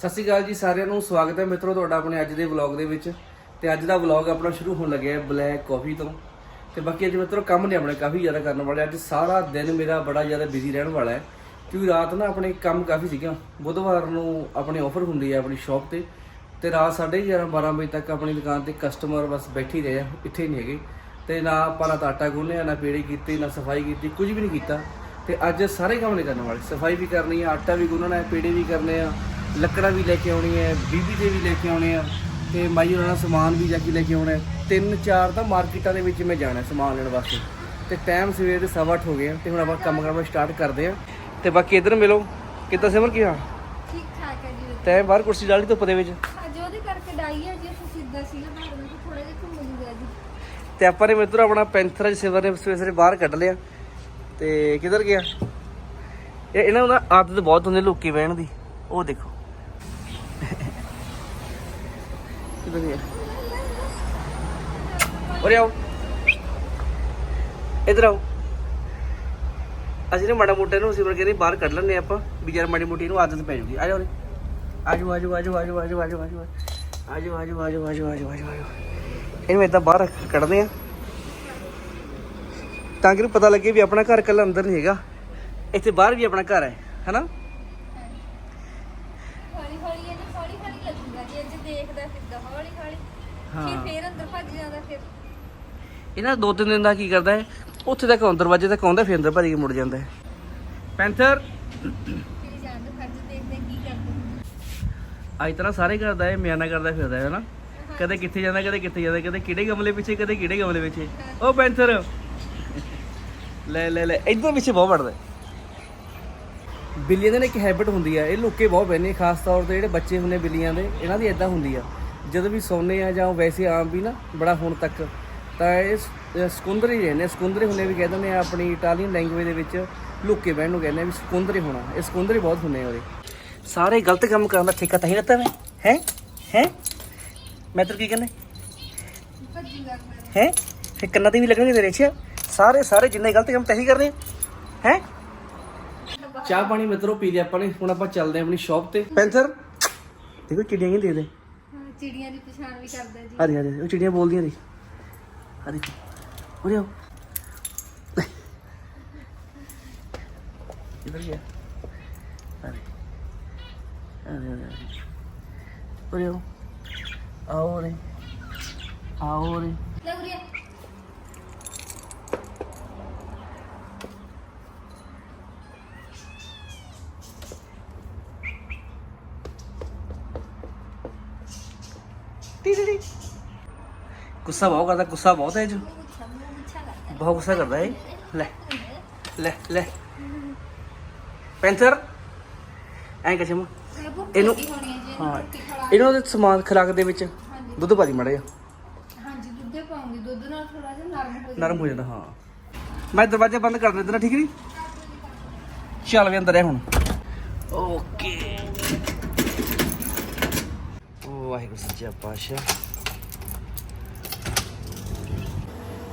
ਸਤਿ ਸ਼੍ਰੀ ਅਕਾਲ ਜੀ, ਸਾਰਿਆਂ ਨੂੰ ਸਵਾਗਤ ਹੈ ਮਿੱਤਰੋ ਤੁਹਾਡਾ ਆਪਣੇ ਅੱਜ ਦੇ ਵਲੌਗ ਦੇ ਵਿੱਚ। ਤੇ ਅੱਜ ਦਾ ਵਲੌਗ ਆਪਣਾ ਸ਼ੁਰੂ ਹੋਣ ਲੱਗਿਆ ਹੈ ਬਲੈਕ ਕਾਫੀ ਤੋਂ। ਤੇ ਬਾਕੀ ਅੱਜ ਮਿੱਤਰੋ ਕੰਮ ਨੇ ਆਪਣੇ ਕਾਫੀ ਜ਼ਿਆਦਾ ਕਰਨ ਵਾਲੇ। ਅੱਜ ਸਾਰਾ ਦਿਨ ਮੇਰਾ ਬੜਾ ਜ਼ਿਆਦਾ ਬਿਜ਼ੀ ਰਹਿਣ ਵਾਲਾ ਹੈ। ਕਿਉਂਕਿ ਰਾਤ ਨਾ ਆਪਣੇ ਕੰਮ ਕਾਫੀ ਸੀਗਾ। ਬੁੱਧਵਾਰ ਨੂੰ ਆਪਣੇ ਆਫਰ ਹੁੰਦੀ ਹੈ ਆਪਣੀ ਸ਼ਾਪ ਤੇ। ਤੇ ਰਾਤ 11:30 12 ਵਜੇ ਤੱਕ ਆਪਣੀ ਦੁਕਾਨ ਤੇ ਕਸਟਮਰ ਬਸ ਬੈਠੇ ਹੀ ਰਹੇ ਆ। ਇੱਥੇ ਹੀ ਨਹੀਂ ਹੈਗੇ। ਤੇ ਨਾ ਆਪਾਂ ਨਾ ਆਟਾ ਗੁੰਨਿਆ ਨਾ ਪੇੜੇ ਕੀਤੀ, ਨਾ ਸਫ਼ਾਈ ਕੀਤੀ, ਕੁਝ ਵੀ ਨਹੀਂ ਕੀਤਾ। ਤੇ ਅੱਜ ਸਾਰੇ ਕੰਮ ਨੇ ਕਰਨ ਵਾਲੇ। ਸਫ਼ਾਈ ਵੀ ਕਰਨੀ ਹੈ ਆਟਾ ਵੀ ਗੁੰਨਣਾ ਹੈ, ਪੇੜੇ ਵੀ ਕਰਨੇ ਆ। ਲੱਕੜਾਂ ਵੀ ਲੈ ਕੇ ਆਉਣੀ ਹੈ ਬੀਬੀ ਦੇ ਵੀ ਲੈ ਕੇ ਆਉਣੇ ਆ ਤੇ ਮਾਈ ਉਹਨਾਂ ਦਾ ਸਮਾਨ ਵੀ ਜਾ ਕੇ ਲੈ ਕੇ ਆਉਣਾ ਹੈ। ਤਿੰਨ ਚਾਰ ਤਾਂ ਮਾਰਕੀਟਾਂ ਦੇ ਵਿੱਚ ਮੈਂ ਜਾਣਾ ਹੈ ਸਮਾਨ ਲੈਣ ਵਾਸਤੇ। ਤੇ ਟਾਈਮ ਸਵੇਰ ਦੇ ਸਵਾ ਅੱਠ ਹੋ ਗਏ ਆ ਤੇ ਹੁਣ ਆਪਾਂ ਕੰਮ ਕਰਨਾ ਸਟਾਰਟ ਕਰਦੇ ਆ। ਤੇ ਬਾਕੀ ਇਧਰ ਮਿਲੋ। ਕਿੱਦਾਂ ਸਿਮਰ ਕੀ ਹਾਲ? ਠੀਕ ਠਾਕ ਹੈ ਜੀ। ਤੈਂ ਬਾਹਰ ਕੁਰਸੀ ਡਾਲੀ ਧੁੱਪ ਦੇ ਵਿੱਚ? ਅੱਜ ਉਹਦੇ ਕਰਕੇ ਡਾਈ ਹੈ ਜੀ ਤੁਸੀਂ ਸਿੱਧਾ ਸੀਗਾ ਬਾਹਰ ਨੂੰ ਥੋੜਾ ਜਿਹਾ ਘੁੰਮ ਲੂਗਾ ਜੀ। ਤੇ ਆਪਾਂ ਨੇ ਮਿੱਤਰ ਆਪਣਾ ਪੈਂਥਰ ਅੱਜ ਸਿਵਰ ਨੇ ਸਵੇਰੇ ਸਵੇਰੇ ਬਾਹਰ ਕੱਢ ਲਿਆ। ਤੇ ਕਿੱਧਰ ਗਿਆ? ਇਹ ਇਹਨਾਂ ਦਾ ਆਦਤ ਬਹੁਤ ਹੁੰਦੀ ਲੁੱਕੀ ਬਹਿਣ ਦੀ। ਉਹ ਦੇਖੋ। ਕਿੱਧਰ ਗਿਆ ਉਰੇ ਆਓ ਇਧਰ ਆਓ ਅਸੀਂ ਨੇ ਮਾੜਾ ਮੋਟਾ ਨੂੰ ਸਿਵਰ ਕਹਿੰਦੇ ਬਾਹਰ ਕੱਢ ਲੈਂਦੇ ਆਪਾਂ ਵੀ ਜਰ ਮਾੜੀ ਮੋਟੀ ਨੂੰ ਆਦਤ ਪੈ ਜੂਗੀ ਆ ਜਾਓ ਉਰੇ ਆਜੋ ਆਜੋ ਆਜੋ ਆਜੋ ਆਜੋ ਆਜੋ ਆਜੋ ਆਜੋ ਆਜੋ ਆਜੋ ਆਜੋ ਆਜੋ ਆਜੋ ਆਜੋ ਇਹਨੂੰ ਇਦਾਂ ਬਾਹਰ ਕੱਢਦੇ ਆ ਤਾਂ ਕਿ ਪਤਾ ਲੱਗੇ ਵੀ ਆਪਣਾ ਘਰ ਇਕੱਲਾ ਅੰਦਰ ਨਹੀਂ ਹੈਗਾ ਇੱਥੇ ਬਾਹਰ ਵੀ ਆਪਣਾ ਘਰ ਹੈ ਹੈਨਾ ਹੌਲੀ ਹੌਲੀ ਇਹਨੂੰ ਹੌਲੀ ਹੌਲੀ ਲੱਗੂਗਾ ਜੀ ਅੱਜ ਦੇਖਦਾ ਫਿਰਦਾ ਹੌਲੀ ਹੌਲੀ ਹਾਂ। ਫਿਰ ਅੰਦਰ ਭੱਜ ਜਾਂਦਾ ਫਿਰ। ਇਹਨਾਂ ਦੋ ਤਿੰਨ ਦਿਨ ਦਾ ਕੀ ਕਰਦਾ ਹੈ ਉੱਥੇ ਤੱਕ ਆਉਂ ਦਰਵਾਜ਼ੇ ਤੱਕ ਆਉਂਦਾ ਫਿਰ ਅੰਦਰ ਭੱਜ ਕੇ ਮੁੜ ਜਾਂਦਾ ਹੈ ਪੈਂਥਰ। ਫਿਰ ਜਾਂਦਾ ਫਰਜ਼ ਦੇਖਦੇ ਕੀ ਕਰਦੇ। ਅੱਜ ਤਰ੍ਹਾਂ ਸਾਰੇ ਕਰਦਾ ਹੈ ਮਿਆਨਾ ਕਰਦਾ ਫਿਰਦਾ ਹੈ ਹੈਨਾ ਕਦੇ ਕਿੱਥੇ ਜਾਂਦਾ ਕਦੇ ਕਿੱਥੇ ਜਾਂਦਾ ਕਦੇ ਕਿਹੜੇ ਗਮਲੇ ਪਿੱਛੇ ਕਦੇ ਕਿਹੜੇ ਗਮਲੇ ਪਿੱਛੇ। ਉਹ ਪੈਂਥਰ। ਲੈ ਲੈ ਲੈ ਇਧਰ ਪਿੱਛੇ ਬਹੁਤ ਵੜਦਾ ਹੈ। ਬਿੱਲੀਆਂ ਦੇ ਨਾ ਇੱਕ ਹੈਬਿਟ ਹੁੰਦੀ ਆ ਇਹ ਲੁੱਕੇ ਬਹੁਤ ਬੈਨੇ ਖਾਸ ਤੌਰ ਤੇ ਜਿਹੜੇ ਬੱਚੇ ਹੁੰਦੇ ਬਿੱਲੀਆਂ ਦੇ ਇਹਨਾਂ ਦੀ ਇਦਾਂ ਹੁੰਦੀ ਆ। ਜਦੋਂ ਵੀ ਸੌਂਦੇ ਆ ਜਾਂ ਵੈਸੇ ਆਮ ਵੀ ਨਾ ਬੜਾ ਹੁਣ ਤੱਕ ਤਾਂ ਇਹ ਸਕੁੰਦਰੇ ਹੀ ਰਹਿੰਦੇ। ਸਕੁੰਦਰੇ ਹੁੰਦੇ ਵੀ ਕਹਿ ਦਿੰਦੇ ਆ ਆਪਣੀ ਇਟਾਲੀਅਨ ਲੈਂਗੁਏਜ ਦੇ ਵਿੱਚ ਲੁੱਕੇ ਬਹਿਣ ਨੂੰ ਕਹਿੰਦੇ ਆ ਵੀ ਸਕੁੰਦਰੇ ਹੋਣਾ ਇਹ ਸਕੁੰਦਰੇ ਬਹੁਤ ਹੁੰਦੇ ਆ ਉਹਦੇ। ਸਾਰੇ ਗਲਤ ਕੰਮ ਕਰਨ ਦਾ ਠੇਕਾ ਤਾਂ ਹੀ ਲੱਤਾ ਮੈਂ ਹੈ? ਹੈ? ਮੈਂ ਤਾਂ ਕੀ ਕਹਿੰਦੇ? ਹੈ? ਫਿਰ ਕੰਨਾਂ ਤੇ ਵੀ ਲੱਗਣਗੇ ਤੇਰੇ ਅੱਛਾ ਸਾਰੇ ਸਾਰੇ ਜਿੰਨੇ ਗਲਤ ਕੰਮ ਤਹੀਂ ਕਰਨੇ ਹੈ? ਚਾਹ ਪਾਣੀ ਮਿੱਤਰੋ ਪੀ ਲਿਆ ਆਪਾਂ ਨੇ। ਹੁਣ ਆਪਾਂ ਚੱਲਦੇ ਆਂ ਆਪਣੀ ਸ਼ਾਪ ਤੇ। ਪੈਂਥਰ ਦੇਖੋ ਚਿੜੀਆਂ ਕੀ ਦੇ ਦੇ ਹਾਂ ਚਿੜੀਆਂ ਦੀ ਪਛਾਣ ਵੀ ਕਰਦਾ ਜੀ। ਹਰੀ ਹਰੀ ਉਹ ਚਿੜੀਆਂ ਬੋਲਦੀਆਂ ਦੀ ਹਰੀ ਉਰੇ ਆਓ। ਇਧਰ ਗਿਆ? ਹਰੀ ਹਰੀ ਹਰੀ। ਉਰੇ ਆਓ। ਆਓ ਉਰੇ। ਆਓ ਉਰੇ। ਲੈ ਉਰੇ ਆ। छोटी सी गुस्सा बहुत करता गुस्सा बहुत है जो बहुत गुस्सा करता है ले ਪੈਂਥਰ ਐਂ ਕਸ਼ਮ ਇਹਨੂੰ ਹਾਂ ਇਹਨੂੰ ਦੇ ਸਮਾਨ ਖਰਾਕ ਦੇ ਵਿੱਚ। ਦੁੱਧ ਪਾ ਦੀ ਮੜਾ ਜਾ ਹਾਂਜੀ ਦੁੱਧੇ ਪਾਉਂਗੀ। ਦੁੱਧ ਨਾਲ ਥੋੜਾ ਜਿਹਾ ਨਰਮ ਹੋ ਨਰਮ ਹੋ ਜਾਂਦਾ ਹਾਂ। ਮੈਂ ਦਰਵਾਜ਼ਾ ਬੰਦ ਕਰ ਦਿੰਦਾ ਠੀਕ ਨਹੀਂ ਚੱਲ ਵੀ ਅੰਦਰ ਹੈ ਹੁਣ। ਓਕੇ। ਵਾਹਿਗੁਰੂ ਸੱਚਾ ਪਾਤਸ਼ਾਹ।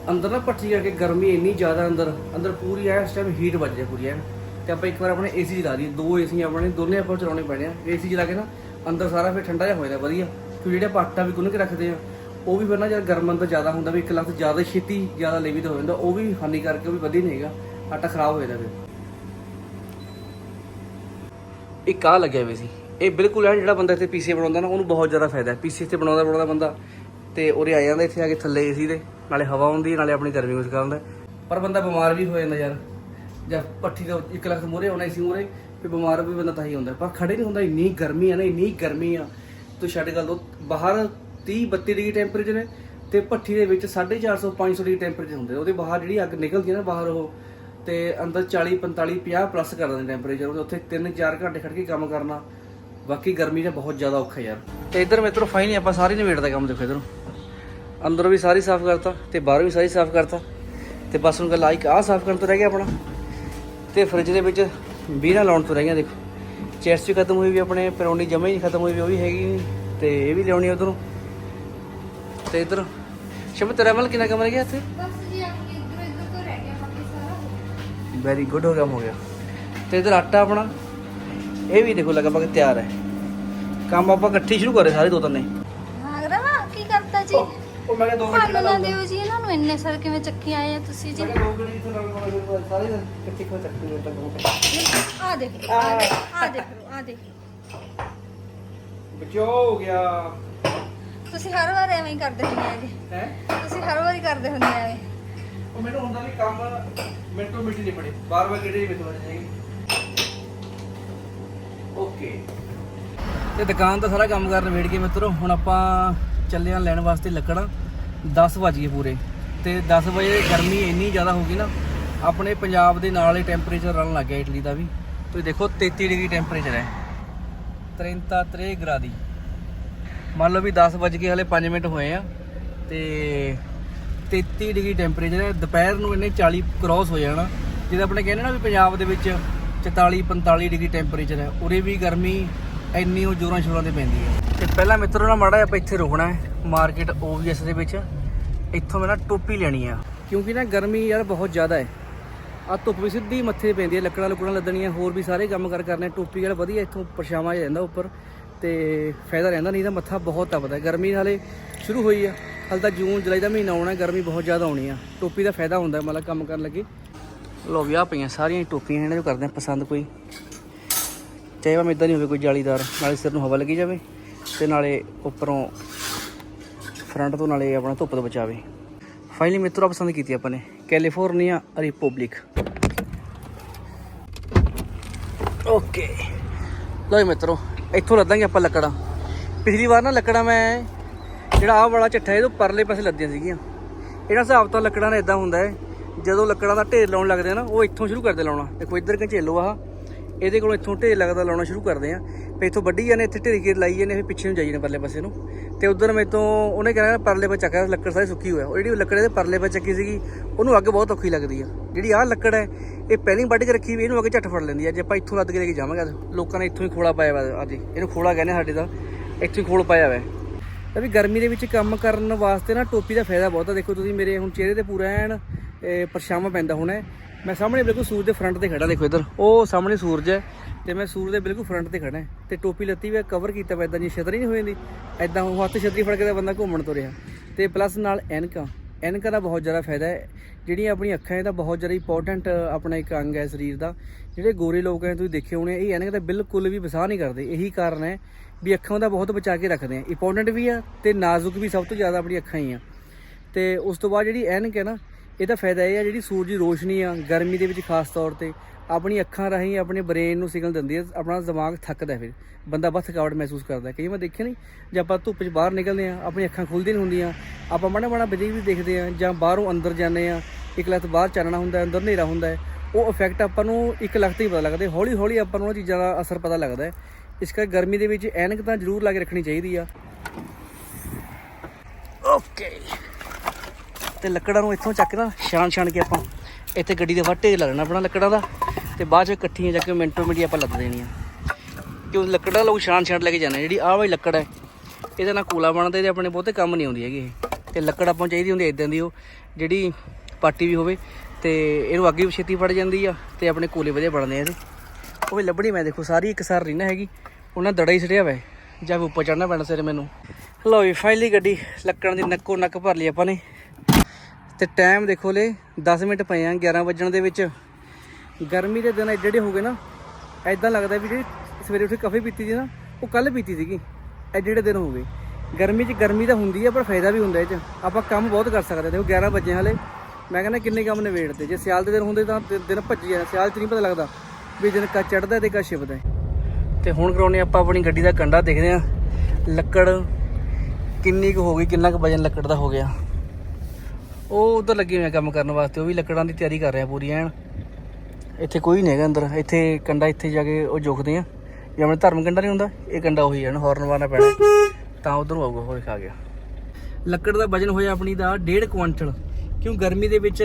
ਅੰਦਰ ਨਾ ਪੱਠੀ ਕਰਕੇ ਗਰਮੀ ਇੰਨੀ ਜ਼ਿਆਦਾ ਅੰਦਰ ਅੰਦਰ ਪੂਰੀ ਐ, ਇਸ ਟਾਈਮ ਹੀਟ ਵੱਜ ਰਹੀ ਪੂਰੀ ਐ। ਤੇ ਆਪਾਂ ਇੱਕ ਵਾਰ ਆਪਣੇ ਏਸੀ ਚਲਾ ਦਈਏ, ਦੋ ਏਸੀ ਆਪਣੇ, ਦੋਨੇ ਆਪਾਂ ਚਲਾਉਣੇ ਪੈਣੇ ਆ। ਏਸੀ ਚਲਾ ਕੇ ਨਾ ਅੰਦਰ ਸਾਰਾ ਫਿਰ ਠੰਡਾ ਜਿਹਾ ਹੋ ਜਾਂਦਾ, ਵਧੀਆ। ਕਿਉਂਕਿ ਜਿਹੜੇ ਆਪਾਂ ਆਟਾ ਵੀ ਗੁੰਨ ਕੇ ਰੱਖਦੇ ਆ, ਉਹ ਵੀ ਫਿਰ ਨਾ ਜਦ ਗਰਮ ਅੰਦਰ ਜ਼ਿਆਦਾ ਹੁੰਦਾ, ਵੀ ਇੱਕ ਲੱਖ ਜ਼ਿਆਦਾ ਛੇਤੀ ਜ਼ਿਆਦਾ ਲੇਵੀ ਤੇ ਹੋ ਜਾਂਦਾ, ਉਹ ਵੀ ਹਾਨੀ ਕਰਕੇ ਉਹ ਵੀ ਵਧੀਆ ਨਹੀਂ ਹੈਗਾ। ਆਟਾ ਖਰਾਬ ਹੋ ਜਾਂਦਾ ਫਿਰ। ਇੱਕ ਆ ਲੱਗਿਆ ਹੋਇਆ ਸੀ। ਇਹ ਬਿਲਕੁਲ ਹੈ ਜਿਹੜਾ ਬੰਦਾ ਇੱਥੇ ਪੀਸੇ ਬਣਾਉਂਦਾ ਨਾ ਉਹਨੂੰ ਬਹੁਤ ਜ਼ਿਆਦਾ ਫਾਇਦਾ ਹੈ। ਪੀਸੇ ਇੱਥੇ ਬਣਾਉਂਦਾ ਬਣਾਉਂਦਾ ਬੰਦਾ ਤੇ ਉਰੇ ਆ ਜਾਂਦਾ ਇੱਥੇ ਆ ਕੇ ਥੱਲੇ ਏਸੀ ਦੇ ਨਾਲੇ ਹਵਾ ਆਉਂਦੀ ਹੈ, ਨਾਲੇ ਆਪਣੀ ਗਰਮੀ ਕੁਝ ਕਰਦਾ ਪਰ ਬੰਦਾ ਬਿਮਾਰ ਵੀ ਹੋ ਜਾਂਦਾ ਯਾਰ। ਜਾਂ ਪੱਠੀ ਦਾ ਇੱਕ ਲੱਖ ਮੂਰੇ ਹੋਣਾ ਸੀ ਮੂਰੇ ਵੀ ਬਿਮਾਰ ਵੀ ਬੰਦਾ ਤਾਂ ਹੀ ਹੁੰਦਾ ਪਰ ਖੜੇ ਨਹੀਂ ਹੁੰਦਾ ਇੰਨੀ ਗਰਮੀ ਆ ਨਾ ਇੰਨੀ ਗਰਮੀ ਆ। ਤੂੰ ਛੱਡ ਗੱਲ ਉਹ ਬਾਹਰ 30 32 ਡਿਗਰੀ ਟੈਂਪਰੇਚਰ ਹੈ ਤੇ ਪੱਠੀ ਦੇ ਵਿੱਚ 450 500 ਡਿਗਰੀ ਟੈਂਪਰੇਚਰ ਹੁੰਦੇ ਉਹਦੇ ਬਾਹਰ ਜਿਹੜੀ ਅੱਗ ਨਿਕਲਦੀ ਹੈ ਨਾ ਬਾਹਰ ਉਹ ਤੇ ਅੰਦਰ 40 45 50 ਪਲੱਸ ਕਰ ਦਿੰਦੇ ਟੈਂਪਰੇਚਰ ਉਹਦੇ ਉੱਥੇ 3-4 ਘੰਟੇ ਖੜ ਕੇ ਕੰਮ ਕਰਨਾ। ਬਾਕੀ ਗਰਮੀ ਦਾ ਬਹੁਤ ਜ਼ਿਆਦਾ ਔਖਾ ਯਾਰ। ਤੇ ਇੱਧਰ ਮਿੱਤਰੋ ਫਾਈਨ ਆਪਾਂ ਸਾਰੇ ਨਵੇੜ ਦਾ ਕੰਮ ਦੇਖੋ ਇੱਧਰੋਂ। ਅੰਦਰੋਂ ਵੀ ਸਾਰੀ ਸਾਫ਼ ਕਰਤਾ ਤੇ ਬਾਹਰੋਂ ਵੀ ਸਾਰੀ ਸਾਫ਼ ਕਰਤਾ। ਤੇ ਬਸ ਹੁਣ ਗੱਲ ਆਈ ਆਹ ਸਾਫ਼ ਕਰਨ ਤੋਂ ਰਹਿ ਗਿਆ ਆਪਣਾ। ਤੇ ਫ੍ਰਿਜ ਦੇ ਵਿੱਚ ਵੀਰਾ ਲਾਉਣ ਤੋਂ ਰਹਿ ਗਿਆ ਦੇਖੋ। ਚੈਸ ਵੀ ਖਤਮ ਹੋਈ ਵੀ ਆਪਣੇ ਪਰੌਂਡੀ ਜਮਾ ਹੀ ਨਹੀਂ ਖਤਮ ਹੋਈ ਵੀ ਉਹ ਵੀ ਹੈਗੀ ਨੀ। ਤੇ ਇਹ ਵੀ ਲਿਆਉਣੀ ਉਧਰੋਂ। ਤੇ ਇੱਧਰ ਸ਼ਬ ਤੇਰਾ ਮਲ ਕਿੰਨਾ ਕਮਰ ਗਿਆ ਇੱਥੇ? ਬਸ ਜੀ ਆਪਣੀ ਇੱਧਰ ਇੱਧਰ ਤੋਂ ਰਹਿ ਗਿਆ ਬਾਕੀ ਸਾਰਾ। ਵੈਰੀ ਗੁੱਡ ਹੋ ਗਿਆ ਹੋ ਗਿਆ। ਤੇ ਇਧਰ ਆਟਾ ਆਪਣਾ। ਇਹ ਵੀ ਦੇਖੋ ਲਗਭਗ ਤਿਆਰ ਹੈ। ਕੰਮ ਆਪਾਂ ਇਕੱਠੇ ਸ਼ੁਰੂ ਕਰੇ ਸਾਰੇ ਦੋ ਤਿੰਨੇ ਆਗਰਾ ਕੀ ਕਰਤਾ ਜੀ? ਉਹ ਮੈਂ ਕਿਹਾ ਦੋ ਭਾਂਡੇ ਨਾ ਦਿਓ ਜੀ ਇਹਨਾਂ ਨੂੰ ਇੰਨੇ ਸਾਰੇ ਕਿਵੇਂ ਚੱਕੀ ਆਏ ਆ ਤੁਸੀਂ ਜੀ? ਮੈਂ ਕਿਹਾ ਦੋ ਗੇੜੇ ਇੱਥੋਂ ਨਾਲ ਕੋਲ ਸਾਰੇ ਇਕੱਠੇ ਕੋ ਚੱਕਦੇ ਹੋ ਤੱਕ ਆ ਦੇਖ ਆ ਦੇਖ ਆ ਦੇਖ ਆ ਦੇਖ। ਬਚੋ ਹੋ ਗਿਆ। ਤੁਸੀਂ ਹਰ ਵਾਰ ਐਵੇਂ ਹੀ ਕਰਦੇ ਹੁੰਦੇ ਆਗੇ ਹੈ? ਤੁਸੀਂ ਹਰ ਵਾਰੀ ਕਰਦੇ ਹੁੰਦੇ ਆ ਐਵੇਂ ਉਹ ਮੈਨੂੰ ਹੁੰਦਾ ਵੀ ਕੰਮ ਮਿੰਟੋ ਮਿੰਟ ਨਹੀਂ ਪੜੇ ਬਾਰ ਬਾਰ ਕਿਹੜੇ ਵਿੱਚ ਵੜ ਜਾਏਗੀ। ਓਕੇ ਤੇ ਦੁਕਾਨ ਦਾ ਸਾਰਾ ਕੰਮ ਕਰਨ ਵੇੜ ਕੇ ਮਿੱਤਰੋ, ਹੁਣ ਆਪਾਂ ਚੱਲੇ ਆ ਲੈਣ ਵਾਸਤੇ ਲੱਕੜਾਂ। 10 ਵਜ ਗਏ ਪੂਰੇ। ਤੇ 10 ਵਜੇ ਗਰਮੀ ਇੰਨੀ ਜ਼ਿਆਦਾ ਹੋ ਗਈ ਨਾ, ਆਪਣੇ ਪੰਜਾਬ ਦੇ ਨਾਲ ਹੀ ਟੈਂਪਰੇਚਰ ਰਲਣ ਲੱਗ ਗਿਆ ਇਟਲੀ ਦਾ ਵੀ। ਤੁਸੀਂ ਦੇਖੋ 33 ਡਿਗਰੀ ਟੈਂਪਰੇਚਰ ਹੈ। 33 ਗ੍ਰਾਦੀ ਮੰਨ ਲਓ ਵੀ 10 ਵਜ ਕੇ ਹਲੇ 5 ਮਿੰਟ ਹੋਏ ਆ। ਤੇ 33 ਡਿਗਰੀ ਟੈਂਪਰੇਚਰ ਹੈ। ਦੁਪਹਿਰ ਨੂੰ ਇਹਨੇ 40 ਕ੍ਰਾਸ ਹੋ ਜਾਣਾ। ਜਿਹਦਾ ਆਪਣੇ ਕਹਿੰਦੇ ਨਾ ਵੀ ਪੰਜਾਬ ਦੇ ਵਿੱਚ 44 45 ਡਿਗਰੀ ਟੈਂਪਰੇਚਰ ਹੈ। ਉਰੇ ਵੀ ਗਰਮੀ ਇੰਨੀ ਉਹ ਜੋਰਾਂ ਸ਼ੋਰਾਂ ਤੇ ਪੈਂਦੀ ਹੈ। ਤੇ ਪਹਿਲਾਂ ਮਿੱਤਰੋ ਨਾ ਮਾੜਾ ਜਿਹਾ ਆਪਾਂ ਇੱਥੇ ਰੁਕਣਾ ਹੈ, ਮਾਰਕੀਟ ਓਵੀਐਸ ਦੇ ਵਿੱਚ। ਇੱਥੋਂ ਮੈਂ ਨਾ ਟੋਪੀ ਲੈਣੀ ਆ। ਕਿਉਂਕਿ ਨਾ ਗਰਮੀ ਯਾਰ ਬਹੁਤ ਜ਼ਿਆਦਾ ਹੈ। ਆ ਧੁੱਪ ਵੀ ਸਿੱਧੀ ਮੱਥੇ ਪੈਂਦੀ ਹੈ, ਲੱਕੜਾਂ ਲੁਕੜਾਂ ਲੱਦਣੀਆਂ, ਹੋਰ ਵੀ ਸਾਰੇ ਕੰਮ ਕਰ ਕਰਨੇ। ਟੋਪੀ ਵਾਲਾ ਵਧੀਆ ਇੱਥੋਂ ਪਰਛਾਵਾਂ ਜਿਹਾ ਰਹਿੰਦਾ ਉੱਪਰ। ਤੇ ਫਾਇਦਾ ਰਹਿੰਦਾ ਨਹੀਂ ਤਾਂ ਮੱਥਾ ਬਹੁਤ ਤਪਦਾ ਗਰਮੀ ਹਾਲੇ ਸ਼ੁਰੂ ਹੋਈ ਆ। ਹਾਲੇ ਤਾਂ ਜੂਨ, ਜੁਲਾਈ ਦਾ ਮਹੀਨਾ ਆਉਣਾ ਗਰਮੀ ਬਹੁਤ ਜ਼ਿਆਦਾ ਆਉਣੀ ਆ। ਟੋਪੀ ਦਾ ਫਾਇਦਾ ਹੁੰਦਾ ਮਤਲਬ ਕੰਮ ਕਰਨ ਲੱਗੇ। ਲੋ ਵੀ ਆ ਪਈਆਂ ਸਾਰੀਆਂ ਟੋਪੀਆਂ ਇਹਨਾਂ ਨੂੰ ਕਰਦੇ ਆ ਪਸੰਦ ਕੋਈ। ਚਾਹੇ ਭਾਵੇਂ ਇਦਾਂ ਨਹੀਂ ਹੋਵੇ ਕੋਈ ਜਾਲੀਦਾਰ, ਨਾਲੇ ਸਿਰ ਨੂੰ ਹਵਾ ਲੱਗੀ ਜਾਵੇ ਤੇ ਨਾਲੇ ਉੱਪਰੋਂ ਫਰੰਟ ਤੋਂ ਨਾਲੇ ਆਪਣਾ ਧੁੱਪ ਤੋਂ ਬਚਾਵੇ। ਫਾਈਨਲੀ ਮਿੱਤਰੋ ਪਸੰਦ ਕੀਤੀ ਆਪਾਂ ਨੇ ਕੈਲੀਫੋਰਨੀਆ ਰਿਪਬਲਿਕ ਓਕੇ ਲੋ ਮਿੱਤਰੋ, ਇੱਥੋਂ ਲੱਦਾਂਗੇ ਆਪਾਂ ਲੱਕੜਾਂ। ਪਿਛਲੀ ਵਾਰ ਨਾ ਲੱਕੜਾਂ ਮੈਂ, ਜਿਹੜਾ ਆਹ ਵਾਲਾ ਚੱਠਾ ਇਹਦੇ ਪਰਲੇ ਪਾਸੇ ਲੱਦੀਆਂ ਸੀਗੀਆਂ। ਇਹਨਾਂ ਹਿਸਾਬ ਤਾਂ ਲੱਕੜਾਂ ਦਾ ਇਦਾਂ ਹੁੰਦਾ ਹੈ। ਜਦੋਂ ਲੱਕੜਾਂ ਦਾ ਢੇਰ ਲਾਉਣ ਲੱਗਦੇ ਆ ਨਾ, ਉਹ ਇੱਥੋਂ ਸ਼ੁਰੂ ਕਰਦੇ ਲਾਉਣਾ। ਦੇਖੋ, ਇੱਧਰ ਘੰਚੇਲੋ ਆਹ ਇਹਦੇ ਕੋਲੋਂ ਇੱਥੋਂ ਢੇਰ ਲੱਗਦਾ ਲਾਉਣਾ ਸ਼ੁਰੂ ਕਰਦੇ ਆ। ਫੇ ਇੱਥੋਂ ਵੱਢੀ ਜਾਂਦੇ, ਇੱਥੇ ਢੇਰੀ ਘੇਰ ਲਾਈ ਜਾਂਦੇ, ਫਿਰ ਪਿੱਛੇ ਨੂੰ ਜਾਈ ਜਾਂਦੇ ਪਰਲੇ ਪਾਸੇ ਨੂੰ। ਤੇ ਉਧਰ ਮੇਰੇ ਤੋਂ ਉਹਨੇ ਕਹਿਣਾ ਪਰਲੇ ਪਾਸੇ ਚੱਕਿਆ, ਲੱਕੜ ਸਾਰੀ ਸੁੱਕੀ ਹੋਇਆ ਉਹ ਜਿਹੜੀ ਲੱਕੜ ਦੇ ਪਰਲੇ ਪਾਸੇ ਚੱਕੀ ਸੀਗੀ, ਉਹਨੂੰ ਅੱਗ ਬਹੁਤ ਔਖੀ ਲੱਗਦੀ ਆ। ਜਿਹੜੀ ਆਹ ਲੱਕੜ ਹੈ, ਇਹ ਪਹਿਲੀ ਵੱਢ ਕੇ ਰੱਖੀ ਵੀ ਇਹਨੂੰ ਅੱਗੇ ਝੱਟ ਫੜ ਲੈਂਦੀ ਆ। ਜੇ ਆਪਾਂ ਇੱਥੋਂ ਲੱਦ ਕੇ ਲੈ ਕੇ ਜਾਵਾਂਗੇ ਲੋਕਾਂ ਨੇ ਇੱਥੋਂ ਹੀ ਖੋਲਾ ਪਾਇਆ ਵਾ ਅੱਜ। ਇਹਨੂੰ ਖੋਲਾ ਕਹਿੰਦੇ ਸਾਡੇ ਦਾ, ਇੱਥੋਂ ਹੀ ਖੋਲ ਪਾਇਆ ਵਾ। ਤਾਂ ਵੀ ਗਰਮੀ ਦੇ ਵਿੱਚ ਕੰਮ ਕਰਨ ਵਾਸਤੇ ਨਾ ਟੋਪੀ ਦਾ ਫਾਇਦਾ ਬਹੁਤ ਆ। ਦੇਖੋ ਤੁਸੀਂ ਮੇਰੇ ਹੁਣ ਚਿਹਰੇ ਤੇ ਪੂਰਾ ਐਨ ਪਰਛਾਵਾਂ ਪੈਂਦਾ ਹੋਣਾ। ਮੈਂ ਸਾਹਮਣੇ ਬਿਲਕੁਲ ਸੂਰਜ ਦੇ ਫਰੰਟ ਤੇ ਖੜਾ ਦੇਖੋ ਇੱਧਰ। ਉਹ ਸਾਹਮਣੇ ਸੂਰਜ ਹੈ ਤੇ ਮੈਂ ਸੂਰਜ ਦੇ ਬਿਲਕੁਲ ਫਰੰਟ ਤੇ ਖੜਾ ਹੈ। ਤੇ ਟੋਪੀ ਲੱਤੀ ਵੀ ਕਵਰ ਕੀਤਾ ਵਾ ਇਦਾਂ ਜੀ ਛਤਰੀ ਨਹੀਂ ਹੋ ਜਾਂਦੀ ਐਦਾਂ ਉਹ ਹੱਥ ਛਤਰੀ ਫੜ ਕੇ ਤਾਂ ਬੰਦਾ ਘੁੰਮਣ ਤੁਰਿਆ। ਤੇ ਪਲੱਸ ਨਾਲ ਐਨਕਾਂ। ਐਨਕਾਂ ਦਾ ਬਹੁਤ ਜ਼ਿਆਦਾ ਫਾਇਦਾ ਹੈ। ਜਿਹੜੀਆਂ ਆਪਣੀਆਂ ਅੱਖਾਂ ਇਹਦਾ ਬਹੁਤ ਜ਼ਿਆਦਾ ਇੰਪੋਰਟੈਂਟ ਆਪਣਾ ਇੱਕ ਅੰਗ ਹੈ ਸਰੀਰ ਦਾ। ਜਿਹੜੇ ਗੋਰੇ ਲੋਕ ਹੈ ਤੁਸੀਂ ਦੇਖੇ ਹੋਣੇ ਇਹ ਐਨਕ ਦਾ ਬਿਲਕੁਲ ਵੀ ਵਸਾਹ ਨਹੀਂ ਕਰਦੇ। ਇਹੀ ਕਾਰਨ ਹੈ ਵੀ ਅੱਖਾਂ ਦਾ ਬਹੁਤ ਬਚਾ ਕੇ ਰੱਖਦੇ ਆ। ਇੰਪੋਰਟੈਂਟ ਵੀ ਆ ਤੇ ਨਾਜ਼ੁਕ ਵੀ ਸਭ ਤੋਂ ਜ਼ਿਆਦਾ ਆਪਣੀ ਅੱਖਾਂ ਹੀ ਆ। ਤੇ ਉਸ ਤੋਂ ਬਾਅਦ ਜਿਹੜੀ ਐਨਕ ਹੈ ਨਾ ਇਹਦਾ ਫਾਇਦਾ ਇਹ ਆ ਜਿਹੜੀ ਸੂਰਜ ਦੀ ਰੋਸ਼ਨੀ ਆ, ਗਰਮੀ ਦੇ ਵਿੱਚ ਖਾਸ ਤੌਰ ਤੇ ਆਪਣੀ ਅੱਖਾਂ ਰਾਹੀਂ ਆਪਣੇ ਬ੍ਰੇਨ ਨੂੰ ਸਿਗਨਲ ਦਿੰਦੀ ਹੈ ਆਪਣਾ ਦਿਮਾਗ ਥੱਕਦਾ ਫਿਰ, ਬੰਦਾ ਬਹੁਤ ਥਕਾਵਟ ਮਹਿਸੂਸ ਕਰਦਾ। ਕਈ ਵਾਰ ਦੇਖਿਆ ਨਹੀਂ ਜੇ ਆਪਾਂ ਧੁੱਪ 'ਚ ਬਾਹਰ ਨਿਕਲਦੇ ਆ ਆਪਣੀ ਅੱਖਾਂ ਖੁੱਲਦੀਆਂ ਨਹੀਂ ਹੁੰਦੀਆਂ, ਆਪਾਂ ਮਾੜਾ ਮਾੜਾ ਬਿਜਲੀ ਵੀ ਦੇਖਦੇ ਆ, ਜਾਂ ਬਾਹਰੋਂ ਅੰਦਰ ਜਾਂਦੇ ਆ, ਇੱਕ ਲੱਤ ਬਾਹਰ ਚੱਲਣਾ ਹੁੰਦਾ, ਅੰਦਰ ਹਨੇਰਾ ਹੁੰਦਾ ਉਹ ਇਫੈਕਟ ਆਪਾਂ ਨੂੰ ਇੱਕ ਲੱਖ ਤੇ ਹੀ ਪਤਾ ਲੱਗਦਾ ਹੌਲੀ ਹੌਲੀ ਆਪਾਂ ਨੂੰ ਉਹ ਚੀਜ਼ਾਂ ਦਾ ਅਸਰ ਪਤਾ ਲੱਗਦਾ ਇਸ ਕਰਕੇ ਗਰਮੀ ਦੇ ਵਿੱਚ ਐਨਕ ਤਾਂ ਜ਼ਰੂਰ ਲਾ ਕੇ ਰੱਖਣੀ ਚਾਹੀਦੀ ਆ। ਓਕੇ ਤੇ ਲੱਕੜਾਂ ਨੂੰ ਇੱਥੋਂ ਚੱਕ ਨਾ ਛਾਣ ਛਾਣ ਕੇ ਆਪਾਂ ਇੱਥੇ ਗੱਡੀ ਦੇ ਵਾਟੇ ਲਾ ਲੈਣਾ ਆਪਣਾ ਲੱਕੜਾਂ ਦਾ ਤੇ ਬਾਅਦ ਚ ਇਕੱਠੀਆਂ ਜਾ ਕੇ ਮਿੰਟੋ ਮਿੰਟੀ ਆਪਾਂ ਲੱਦ ਦੇਣੀਆਂ। ਕਿਉਂ ਲੱਕੜਾਂ ਲੋਕ ਛਾਣ ਛਾਣ ਲੈ ਕੇ ਜਾਂਦੇ ਜਿਹੜੀ ਆਹ ਵਾਲੀ ਲੱਕੜ ਹੈ, ਇਹਦਾ ਨਾਲ ਕੋਲਾ ਬਣਦਾ ਇਹਦੇ ਆਪਣੇ ਬਹੁਤੇ ਕੰਮ ਨਹੀਂ ਆਉਂਦੀ ਹੈਗੀ ਇਹ। ਤੇ ਲੱਕੜ ਆਪਾਂ ਨੂੰ ਚਾਹੀਦੀ ਹੁੰਦੀ ਇਦਾਂ ਦੀ ਉਹ, ਜਿਹੜੀ ਪਾਟੀ ਵੀ ਹੋਵੇ ਤੇ ਇਹਨੂੰ ਅੱਗੇ ਵੀ ਛੇਤੀ ਫੜ ਜਾਂਦੀ ਆ ਤੇ ਆਪਣੇ ਕੋਲੇ ਵਧੀਆ ਬਣਦੇ ਆ ਇਹਦੇ। ਉਹ ਵੀ ਲੱਭਣੀ ਮੈਂ ਦੇਖੋ, ਸਾਰੀ ਇੱਕ ਸਾਰ ਨਹੀਂ ਨਾ ਹੈਗੀ, ਉਹਨਾਂ ਦੜਾ ਹੀ ਸੜਿਆ ਵਾ ਜਾਂ ਉੱਪਰ ਚੜਨਾ ਪੈਣਾ ਸਿਰ ਮੈਨੂੰ। ਲਓ ਵੀ ਫਾਈਲੀ ਗੱਡੀ, ਲੱਕੜਾਂ ਦੀ ਨੱਕੋ ਨੱਕ ਭਰ ਲਈ ਆਪਾਂ ਨੇ। ਤੇ ਟਾਈਮ ਦੇਖੋ ਲੈ 10 ਮਿੰਟ ਪਏ ਆ 11 ਵਜਣ ਦੇ ਵਿੱਚ। ਗਰਮੀ ਦੇ ਦਿਨ ਐਡੇ ਹੋ ਗਏ ਨਾ ਐਦਾਂ ਲੱਗਦਾ ਵੀ ਜਿਹੜੀ ਸਵੇਰੇ ਉੱਠ ਕੇ ਕਾਫੀ ਪੀਤੀ ਸੀ ਨਾ, ਉਹ ਕੱਲ ਪੀਤੀ ਸੀਗੀ। ਐਡੇ ਜਿਹੜੇ ਦਿਨ ਹੋ ਗਏ। ਗਰਮੀ 'ਚ ਗਰਮੀ ਤਾਂ ਹੁੰਦੀ ਆ, ਪਰ ਫਾਇਦਾ ਵੀ ਹੁੰਦਾ ਇਹ 'ਚ। ਆਪਾਂ ਕੰਮ ਬਹੁਤ ਕਰ ਸਕਦੇ ਦੇਖੋ 11 ਵਜੇ ਹਲੇ। ਮੈਂ ਕਹਿੰਦਾ ਕਿੰਨੇ ਕੰਮ ਨਿਬੇੜਦੇ? ਜੇ ਸਿਆਲ ਦੇ ਦਿਨ ਹੁੰਦੇ ਤਾਂ ਦਿਨ ਭੱਜੀ ਜਾਂਦੇ ਸਿਆਲ 'ਚ ਨਹੀਂ ਪਤਾ ਲੱਗਦਾ ਵੀ ਦਿਨ ਕਾ ਚੜਦਾ ਤੇ ਕਾ ਛਿਪਦਾ। ਤੇ ਹੁਣ ਕਰਾਉਣੇ ਆਪਾਂ ਆਪਣੀ ਗੱਡੀ ਦਾ ਕੰਡਾ, ਦੇਖਦੇ ਆ ਲੱਕੜ ਕਿੰਨੀ ਕੁ ਹੋ ਗਈ, ਕਿੰਨਾ ਕੁ ਵਜਨ ਲੱਕੜ ਦਾ ਹੋ ਗਿਆ। ਉਹ ਉਧਰ ਲੱਗੇ ਹੋਏ ਆ ਕੰਮ ਕਰਨ ਵਾਸਤੇ, ਉਹ ਵੀ ਲੱਕੜਾਂ ਦੀ ਤਿਆਰੀ ਕਰ ਰਿਹਾ ਪੂਰੀ ਐਨ। ਇੱਥੇ ਕੋਈ ਨਹੀਂ ਹੈਗਾ ਅੰਦਰ, ਇੱਥੇ ਕੰਡਾ ਇੱਥੇ ਜਾ ਕੇ ਉਹ ਜੋਖਦੇ ਆ। ਜੇ ਆਪਣੇ ਧਰਮ ਕੰਡਾ ਨਹੀਂ ਹੁੰਦਾ, ਇਹ ਕੰਡਾ ਉਹੀ ਹੈ ਨਾ ਹਾਰਨ ਮਾਰਨਾ ਪੈਣਾ। ਤਾਂ ਉਧਰੋਂ ਆਊਗਾ, ਹੋਰ ਖਾ ਗਿਆ। ਲੱਕੜ ਦਾ ਵਜਨ ਹੋਇਆ ਆਪਣੀ ਦਾ 1.5 ਕੁਇੰਟਲ ਕਿਉਂ ਗਰਮੀ ਦੇ ਵਿੱਚ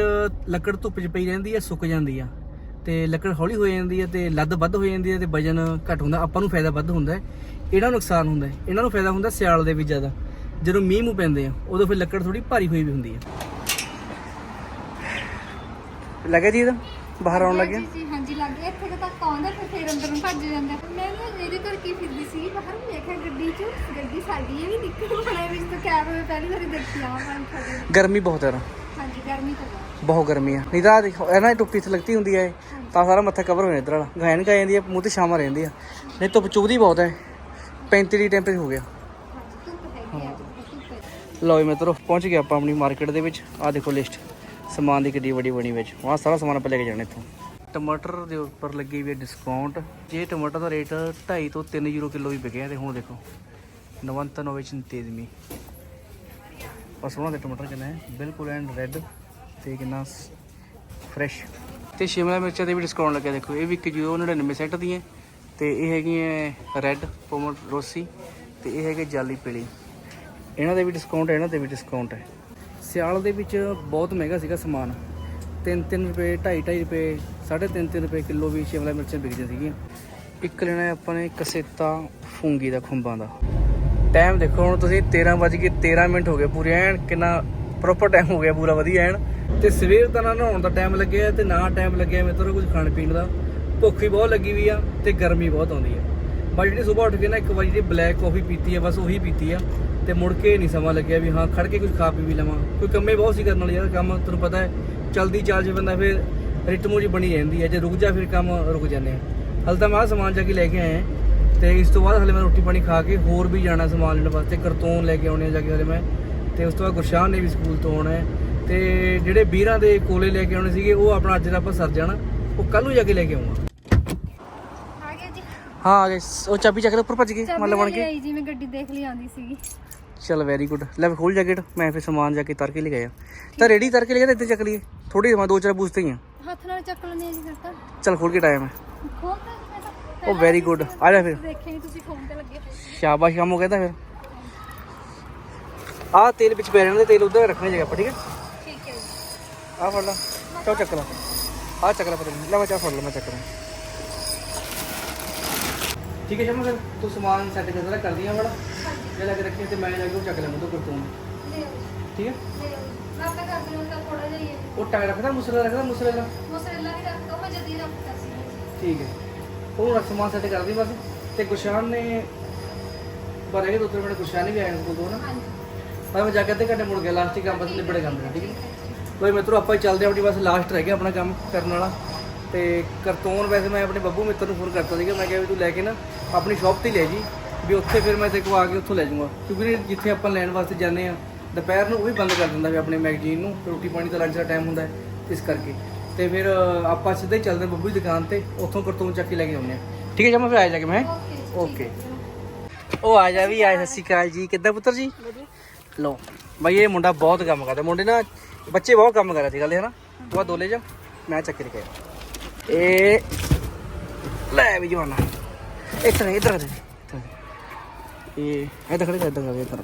ਲੱਕੜ ਧੁੱਪ 'ਚ ਪਈ ਰਹਿੰਦੀ ਆ, ਸੁੱਕ ਜਾਂਦੀ ਆ। ਤੇ ਲੱਕੜ ਹੌਲੀ ਹੋ ਜਾਂਦੀ ਹੈ ਤੇ ਲੱਦ ਵੱਧ ਹੋ ਜਾਂਦੀ ਹੈ ਤੇ ਵਜਨ ਘੱਟ ਹੁੰਦਾ, ਆਪਾਂ ਨੂੰ ਫਾਇਦਾ ਵੱਧ ਹੁੰਦਾ। ਹੈ ਇਹਨਾਂ ਨੂੰ ਨੁਕਸਾਨ ਹੁੰਦਾ ਹੈ ਇਹਨਾਂ ਨੂੰ ਫਾਇਦਾ ਹੁੰਦਾ ਸਿਆਲ ਦੇ ਵਿੱਚ ਜ਼ਿਆਦਾ। ਜਦੋਂ ਮੀਂਹ ਮੂੰਹ ਪੈਂਦੇ ਆ, ਉਦੋਂ ਫਿਰ ਲੱਕੜ ਥੋੜੀ ਭਾਰੀ ਹੋਈ ਵੀ ਹੁੰਦੀ ਹੈ ਲੱਗਿਆ ਜੀ ਇਹਦਾ? ਬਾਹਰ ਆਉਣ ਲੱਗਿਆ ਜੀ ਜੀ ਹਾਂਜੀ ਲੱਗ ਗਿਆ ਇੱਥੇ ਕੁ ਤੱਕ ਆਉਂਦਾ ਫਿਰ ਫੇਰ ਅੰਦਰ ਨੂੰ ਭੱਜ ਜਾਂਦਾ। ਮੈਂ ਨਾ ਇਹਦੇ ਕਰਕੇ ਫਿਰਦੀ ਸੀ ਬਾਹਰ ਮੈਂ ਕਿਹਾ ਗੱਡੀ 'ਚ ਗੱਡੀ ਸਾਡੀ ਹੈ ਵੀ ਨਿੱਕਲ ਬਣੇ ਵਿੱਚ ਤਾਂ ਕੈਬ ਮੈਂ ਪਹਿਲੀ ਵਾਰੀ ਦੇਖੀ ਆ ਮੈਂ ਤੁਹਾਡੇ ਗਰਮੀ ਬਹੁਤ ਹੈ ਨਾ ਹਾਂਜੀ ਗਰਮੀ ਤਾਂ ਬਹੁਤ। ਬਹੁਤ ਗਰਮੀ ਆ। ਨਹੀਂ ਤਾਂ ਆਹ ਦੇਖੋ ਇਹ ਨਾ ਟੁੱਪੀ ਤੇ ਲੱਗਦੀ ਹੁੰਦੀ ਹੈ ਇਹ, ਤਾਂ ਸਾਰਾ ਮੱਥਾ ਕਵਰ ਹੋ ਜਾਂਦਾ ਇਧਰ ਵਾਲਾ। ਗਾਇਨ ਗਾ ਜਾਂਦੀ ਹੈ ਮੂੰਹ ਤੇ ਛਾਵਾਂ ਰਹਿੰਦੀ ਆ। ਨਹੀਂ ਧੁੱਪ ਚੁਭਦੀ ਬਹੁਤ ਹੈ 35 ਦੀ ਟੈਂਪਰੇਚਰ ਹੋ ਗਿਆ। ਹਾਂਜੀ ਧੁੱਪ ਹੈਗੀ ਆ ਧੁੱਪ ਹੈ ਲਓ ਜੀ ਮਿੱਤਰੋ ਪਹੁੰਚ ਗਏ ਆਪਾਂ ਆਪਣੀ ਮਾਰਕੀਟ ਦੇ ਵਿੱਚ। ਆਹ ਦੇਖੋ ਲਿਸਟ ਸਮਾਨ ਦੀ ਕਿੱਡੀ ਵੱਡੀ ਬਣੀ ਵਿੱਚ। ਆਹ ਸਾਰਾ ਸਮਾਨ ਆਪਾਂ ਲੈ ਕੇ ਜਾਣਾ ਇੱਥੋਂ। ਟਮਾਟਰ ਦੇ ਉੱਪਰ ਲੱਗੀ ਵੀ ਹੈ ਡਿਸਕਾਊਂਟ ਜੇ ਟਮਾਟਰ ਦਾ ਰੇਟ 2.5 ਤੋਂ 3 ਯੂਰੋ ਕਿਲੋ ਵੀ ਵਿਕਿਆ ਤੇ ਹੁਣ ਦੇਖੋ 99 ਤੇਜ਼ਮੀ ਪਰ ਸੋਹਣਾ ਦੇ ਟਮਾਟਰ ਕਿੰਨਾ ਹੈ, ਬਿਲਕੁਲ ਐਂਡ ਰੈੱਡ ਤੇ ਕਿੰਨਾ ਫਰੈਸ਼ ਤੇ ਸ਼ਿਮਲਾ ਮਿਰਚਾਂ ਤੇ ਵੀ ਡਿਸਕਾਊਂਟ ਲੱਗਿਆ ਦੇਖੋ, ਇਹ ਵੀ 1.99 ਸੈਂਟ ਦੀ ਹੈ। ਤੇ ਇਹ ਹੈਗੀਆਂ ਰੈੱਡ ਪੋਮਰ ਰੋਸੀ ਤੇ ਇਹ ਹੈਗੇ ਜਾਲੀ ਪੀਲੀ। ਇਹਨਾਂ ਦੇ ਵੀ ਡਿਸਕਾਊਂਟ ਹੈ, ਇਹਨਾਂ ਤੇ ਵੀ ਡਿਸਕਾਊਂਟ ਹੈ। ਸਿਆਲ ਦੇ ਵਿੱਚ ਬਹੁਤ ਮਹਿੰਗਾ ਸੀਗਾ ਸਮਾਨ। 3-3 ਰੁਪਏ 2.5 ਰੁਪਏ 3.5 ਰੁਪਏ ਕਿਲੋ ਵੀ ਸ਼ਿਮਲਾ ਮਿਰਚਾਂ ਵਿਕਦੀਆਂ ਸੀਗੀਆਂ। ਇੱਕ ਲੈਣਾ ਹੈ ਆਪਾਂ ਨੇ ਕਸੇਤਾ ਫੂੰਗੀ ਦਾ, ਖੁੰਬਾਂ ਦਾ। ਟਾਈਮ ਦੇਖੋ, ਹੁਣ ਤੁਸੀਂ 13 ਵੱਜ ਕੇ 13 ਮਿੰਟ ਹੋ ਗਏ ਪੂਰੇ ਐਨ, ਕਿੰਨਾ ਪ੍ਰੋਪਰ ਟਾਈਮ ਹੋ ਗਿਆ ਪੂਰਾ ਵਧੀਆ ਐਨ। ਤੇ ਸਵੇਰ ਦਾ ਨਾ ਨਹਾਉਣ ਦਾ ਟਾਈਮ ਲੱਗਿਆ, ਤੇ ਨਾ ਟਾਈਮ ਲੱਗਿਆ ਮੇਰੇ ਕੁਝ ਖਾਣ ਪੀਣ ਦਾ। ਭੁੱਖ ਵੀ ਬਹੁਤ ਲੱਗੀ ਵੀ ਆ ਤੇ ਗਰਮੀ ਬਹੁਤ ਆਉਂਦੀ ਆ। ਬਸ ਜਿਹੜੀ ਸਵੇਰ ਉੱਠ ਕੇ ਨਾ ਇੱਕ ਵਾਰੀ ਜਿਹੜੀ ਬਲੈਕ ਕਾਫੀ ਪੀਤੀ ਆ, ਬਸ ਉਹੀ ਪੀਤੀ ਆ। ਤੇ ਮੁੜ ਕੇ ਨਹੀਂ ਸਮਾਂ ਲੱਗਿਆ ਵੀ ਹਾਂ, ਖੜ ਕੇ ਕੁਝ ਖਾ ਪੀ ਵੀ ਲਵਾਂ। ਕੋਈ ਕੰਮੇ ਬਹੁਤ ਸੀ ਕਰਨ ਵਾਲੀ ਯਾਰ, ਕੰਮ ਤੁਹਾਨੂੰ ਪਤਾ ਹੈ, ਚਲਦੀ ਚਾਲ ਜੇ ਬੰਦਾ ਫਿਰ ਰਿਟਮੋ ਜੀ ਬਣੀ ਰਹਿੰਦੀ ਹੈ, ਜੇ ਰੁਕ ਜਾ ਫਿਰ ਕੰਮ ਰੁਕ ਜਾਂਦੇ ਆ। ਹਲ ਤਾਂ ਮੈਂ ਆਹ ਸਮਾਨ ਜਾ ਕੇ ਲੈ ਕੇ ਆਇਆ ਹਾਂ। ਤੇ ਇਸ ਤੋਂ ਬਾਅਦ ਹਲੇ ਮੈਂ ਰੋਟੀ ਪਾਣੀ ਖਾ ਕੇ ਹੋਰ ਵੀ ਜਾਣਾ ਸਮਾਨ ਲੈਣ ਵਾਸਤੇ, ਕਰਤੂਨ ਲੈ ਕੇ ਆਉਣੇ ਆ ਜਾ ਕੇ ਹਲੇ ਮੈਂ। ਤੇ ਉਸ ਤੋਂ ਬਾਅਦ ਗੁਰਸ਼ਾਨ ਨੇ ਵੀ ਸਕੂਲ ਤੋਂ ਆਉਣਾ ਹੈ। ਤੇ ਜਿਹੜੇ ਵੀਰਾਂ ਦੇ ਕੋਲੇ ਲੈ ਕੇ ਆਉਣੇ ਸੀਗੇ, ਉਹ ਆਪਣਾ ਅੱਜ ਦਾ ਆਪਾਂ ਸਰ ਜਾਣਾ, ਉਹ ਕੱਲ ਨੂੰ ਜਾ ਕੇ ਲੈ ਕੇ ਆਉਂਗਾ ਹਾਂ ਆ ਗਏ। ਉਹ ਚਾਬੀ ਚੱਕ ਲੈ ਉੱਪਰ ਭੱਜ ਗਈ ਮਤਲਬ ਬਣ ਕੇ ਆਈ ਜੀ ਮੈਂ ਗੱਡੀ ਦੇਖ ਲਈ ਆਉਂਦੀ ਸੀਗੀ। ਚਲ ਵੈਰੀ ਗੁੱਡ ਲੈ ਖੋਲ ਜੈਕਟ ਮੈਂ ਫਿਰ ਸਮਾਨ ਜਾ ਕੇ ਤਰ ਕੇ ਲੈ ਗਿਆ ਤਾਂ ਰੈਡੀ ਤਰ ਕੇ ਲੈ ਗਿਆ ਤਾਂ ਇੱਥੇ ਚੱਕ ਲਈਏ। ਥੋੜੀ ਸਮਾਂ ਦੋ ਚਾਰ ਬੂਸਤੇ ਹੀ ਆ। ਹੱਥ ਨਾਲ ਚੱਕ ਲੈਂਦੇ ਆ ਜੀ ਫਿਰ ਤਾਂ। ਚਲ ਖੋਲ ਕੇ ਟਾਈਮ ਹੈ ਖੋਲਦਾ ਜੀ ਮੈਂ ਤਾਂ। ਉਹ ਵੈਰੀ ਗੁੱਡ ਆ ਜਾ ਫਿਰ। ਦੇਖਿਆ ਨਹੀਂ ਤੁਸੀਂ ਫੋਨ ਤੇ ਲੱਗੇ। ਸ਼ਾਬਾਸ਼ ਕੰਮ ਹੋ ਗਿਆ ਤਾਂ ਫਿਰ। ਆਹ ਤੇਲ ਵਿੱਚ ਪੈ ਰਹਿਣ ਤੇਲ ਉਧਰ ਰੱਖਣੇ ਜਗ੍ਹਾ ਆਪਾਂ ਠੀਕ ਹੈ? ਠੀਕ ਹੈ ਆਹ ਫੜ ਲਾ ਚੱਕ ਲਾ। ਆਹ ਚੱਕ ਲਾ ਪਤਾ ਨਹੀਂ ਲੈ ਮੈਂ ਚਾਹ ਫੜ ਲਾ ਮੈਂ ਚੱਕ ਲਾਂ। ਠੀਕ ਹੈ ਸ਼ਮਾ, ਫਿਰ ਤੂੰ ਸਮਾਨ ਸੈੱਟ ਕਰ ਜਰਾ ਕਰ ਦੀਆਂ ਬੜਾ ਜੇ ਲੱਗ ਰੱਖੀ ਤੇ ਮੈਂ ਜਾ ਕੇ ਉਹ ਚੱਕ ਲੈਂਦਾ ਤੂੰ ਕਰਤੂਨ ਠੀਕ ਹੈ ਲੈ ਆਓ ਮੈਂ ਤਾਂ। ਥੋੜਾ ਜਿਹਾ ਹੀ? ਹੈ। ਉਹ ਟਾਇਰ ਰੱਖਦਾ ਮੁਸਲਾ ਰੱਖਦਾ ਮੁਸਲੇ ਦਾ ਮੋਸਰੇਲਾ? ਵੀ ਮੈਂ ਜਦੀ ਰੱਖਤਾ ਸੀ ਠੀਕ ਹੈ। ਉਹ ਰੱਖ ਸਮਾਨ ਸੈੱਟ ਕਰਦੀ ਬਸ। ਤੇ ਗੁਸ਼ਾਨ ਨੇ, ਪਰ ਇਹ ਦੋ ਤਿੰਨ ਗੁਸ਼ਾਨ ਵੀ ਆਇਆ ਕੋਲ ਨਾ। ਪਰ ਮੈਂ ਜਾ ਕੇ ਅੱਧੇ ਘੰਟੇ ਮੁੜ ਗਿਆ ਲਾਸਟ ਹੀ ਕੰਮ ਬਸ ਨਿਬੜੇ ਕੰਮ ਠੀਕ ਹੈ। ਕੋਈ ਮਿੱਤਰੋ, ਆਪਾਂ ਚੱਲਦੇ ਹਾਂ, ਆਪਣੀ ਬਸ ਲਾਸਟ ਰਹਿ ਗਿਆ ਆਪਣਾ ਕੰਮ ਕਰਨ ਵਾਲਾ। ਤੇ ਕਰਤੂਨ ਵੈਸੇ ਮੈਂ ਆਪਣੇ ਬੱਬੂ ਮਿੱਤਰ ਨੂੰ ਫੋਨ ਕਰਤਾ ਸੀਗਾ, ਮੈਂ ਕਿਹਾ ਵੀ ਤੂੰ ਲੈ ਕੇ ਨਾ ਆਪਣੀ ਸ਼ਾਪ ਤੇ ਹੀ ਲੈ ਜੀ, ਵੀ ਉੱਥੇ ਫਿਰ ਮੈਂ ਤੇ ਕੋ ਆ ਕੇ ਉੱਥੋਂ ਲੈ ਜਾਊਂਗਾ। ਕਿਉਂਕਿ ਜਿੱਥੇ ਆਪਾਂ ਲੈਣ ਵਾਸਤੇ ਜਾਂਦੇ ਆ ਦੁਪਹਿਰ ਨੂੰ ਉਹ ਵੀ ਬੰਦ ਕਰ ਦਿੰਦਾ ਵੀ ਆਪਣੇ ਮੈਗਜ਼ੀਨ ਨੂੰ ਰੋਟੀ ਪਾਣੀ ਦਾ ਲੰਚ ਦਾ ਟਾਈਮ ਹੁੰਦਾ ਇਸ ਕਰਕੇ। ਤੇ ਫਿਰ ਆਪਾਂ ਸਿੱਧੇ ਹੀ ਚੱਲਦੇ ਹਾਂ ਬੱਬੂ ਦੀ ਦੁਕਾਨ ਤੇ, ਉੱਥੋਂ ਕਰਤੂਨ ਚੱਕ ਕੇ ਲੈ ਕੇ ਆਉਂਦੇ ਆ ਠੀਕ ਹੈ ਜਮਾ, ਫਿਰ ਆ ਜਾ ਕੇ ਮੈਂ। ਓਕੇ ਉਹ ਆ ਜਾ ਵੀ, ਆ ਸਤਿ ਸ਼੍ਰੀ ਅਕਾਲ ਜੀ। ਕਿੱਦਾਂ ਪੁੱਤਰ ਜੀ? ਲੋ ਬਾਈ, ਇਹ ਮੁੰਡਾ ਬਹੁਤ ਕੰਮ ਕਰਦਾ। ਮੁੰਡੇ ਨਾ, ਬੱਚੇ ਬਹੁਤ ਕੰਮ ਕਰ ਸੀ, ਗੱਲ ਹੈ ਨਾ? ਤੂੰ ਆ ਦੋ ਜਾ, ਮੈਂ ਚੱਕ ਕੇ ਲਿਆ ਇਹ ਲੈ ਵੀ ਜਵਾਨਾ। ਇੱਧਰ ਇੱਧਰ ਦੇ। ਇੱਧਰ ਦੇ। ਇਹ ਇੱਧਰ ਖੜੇ ਕਰ ਇੱਧਰ ਕਰ ਇੱਧਰ।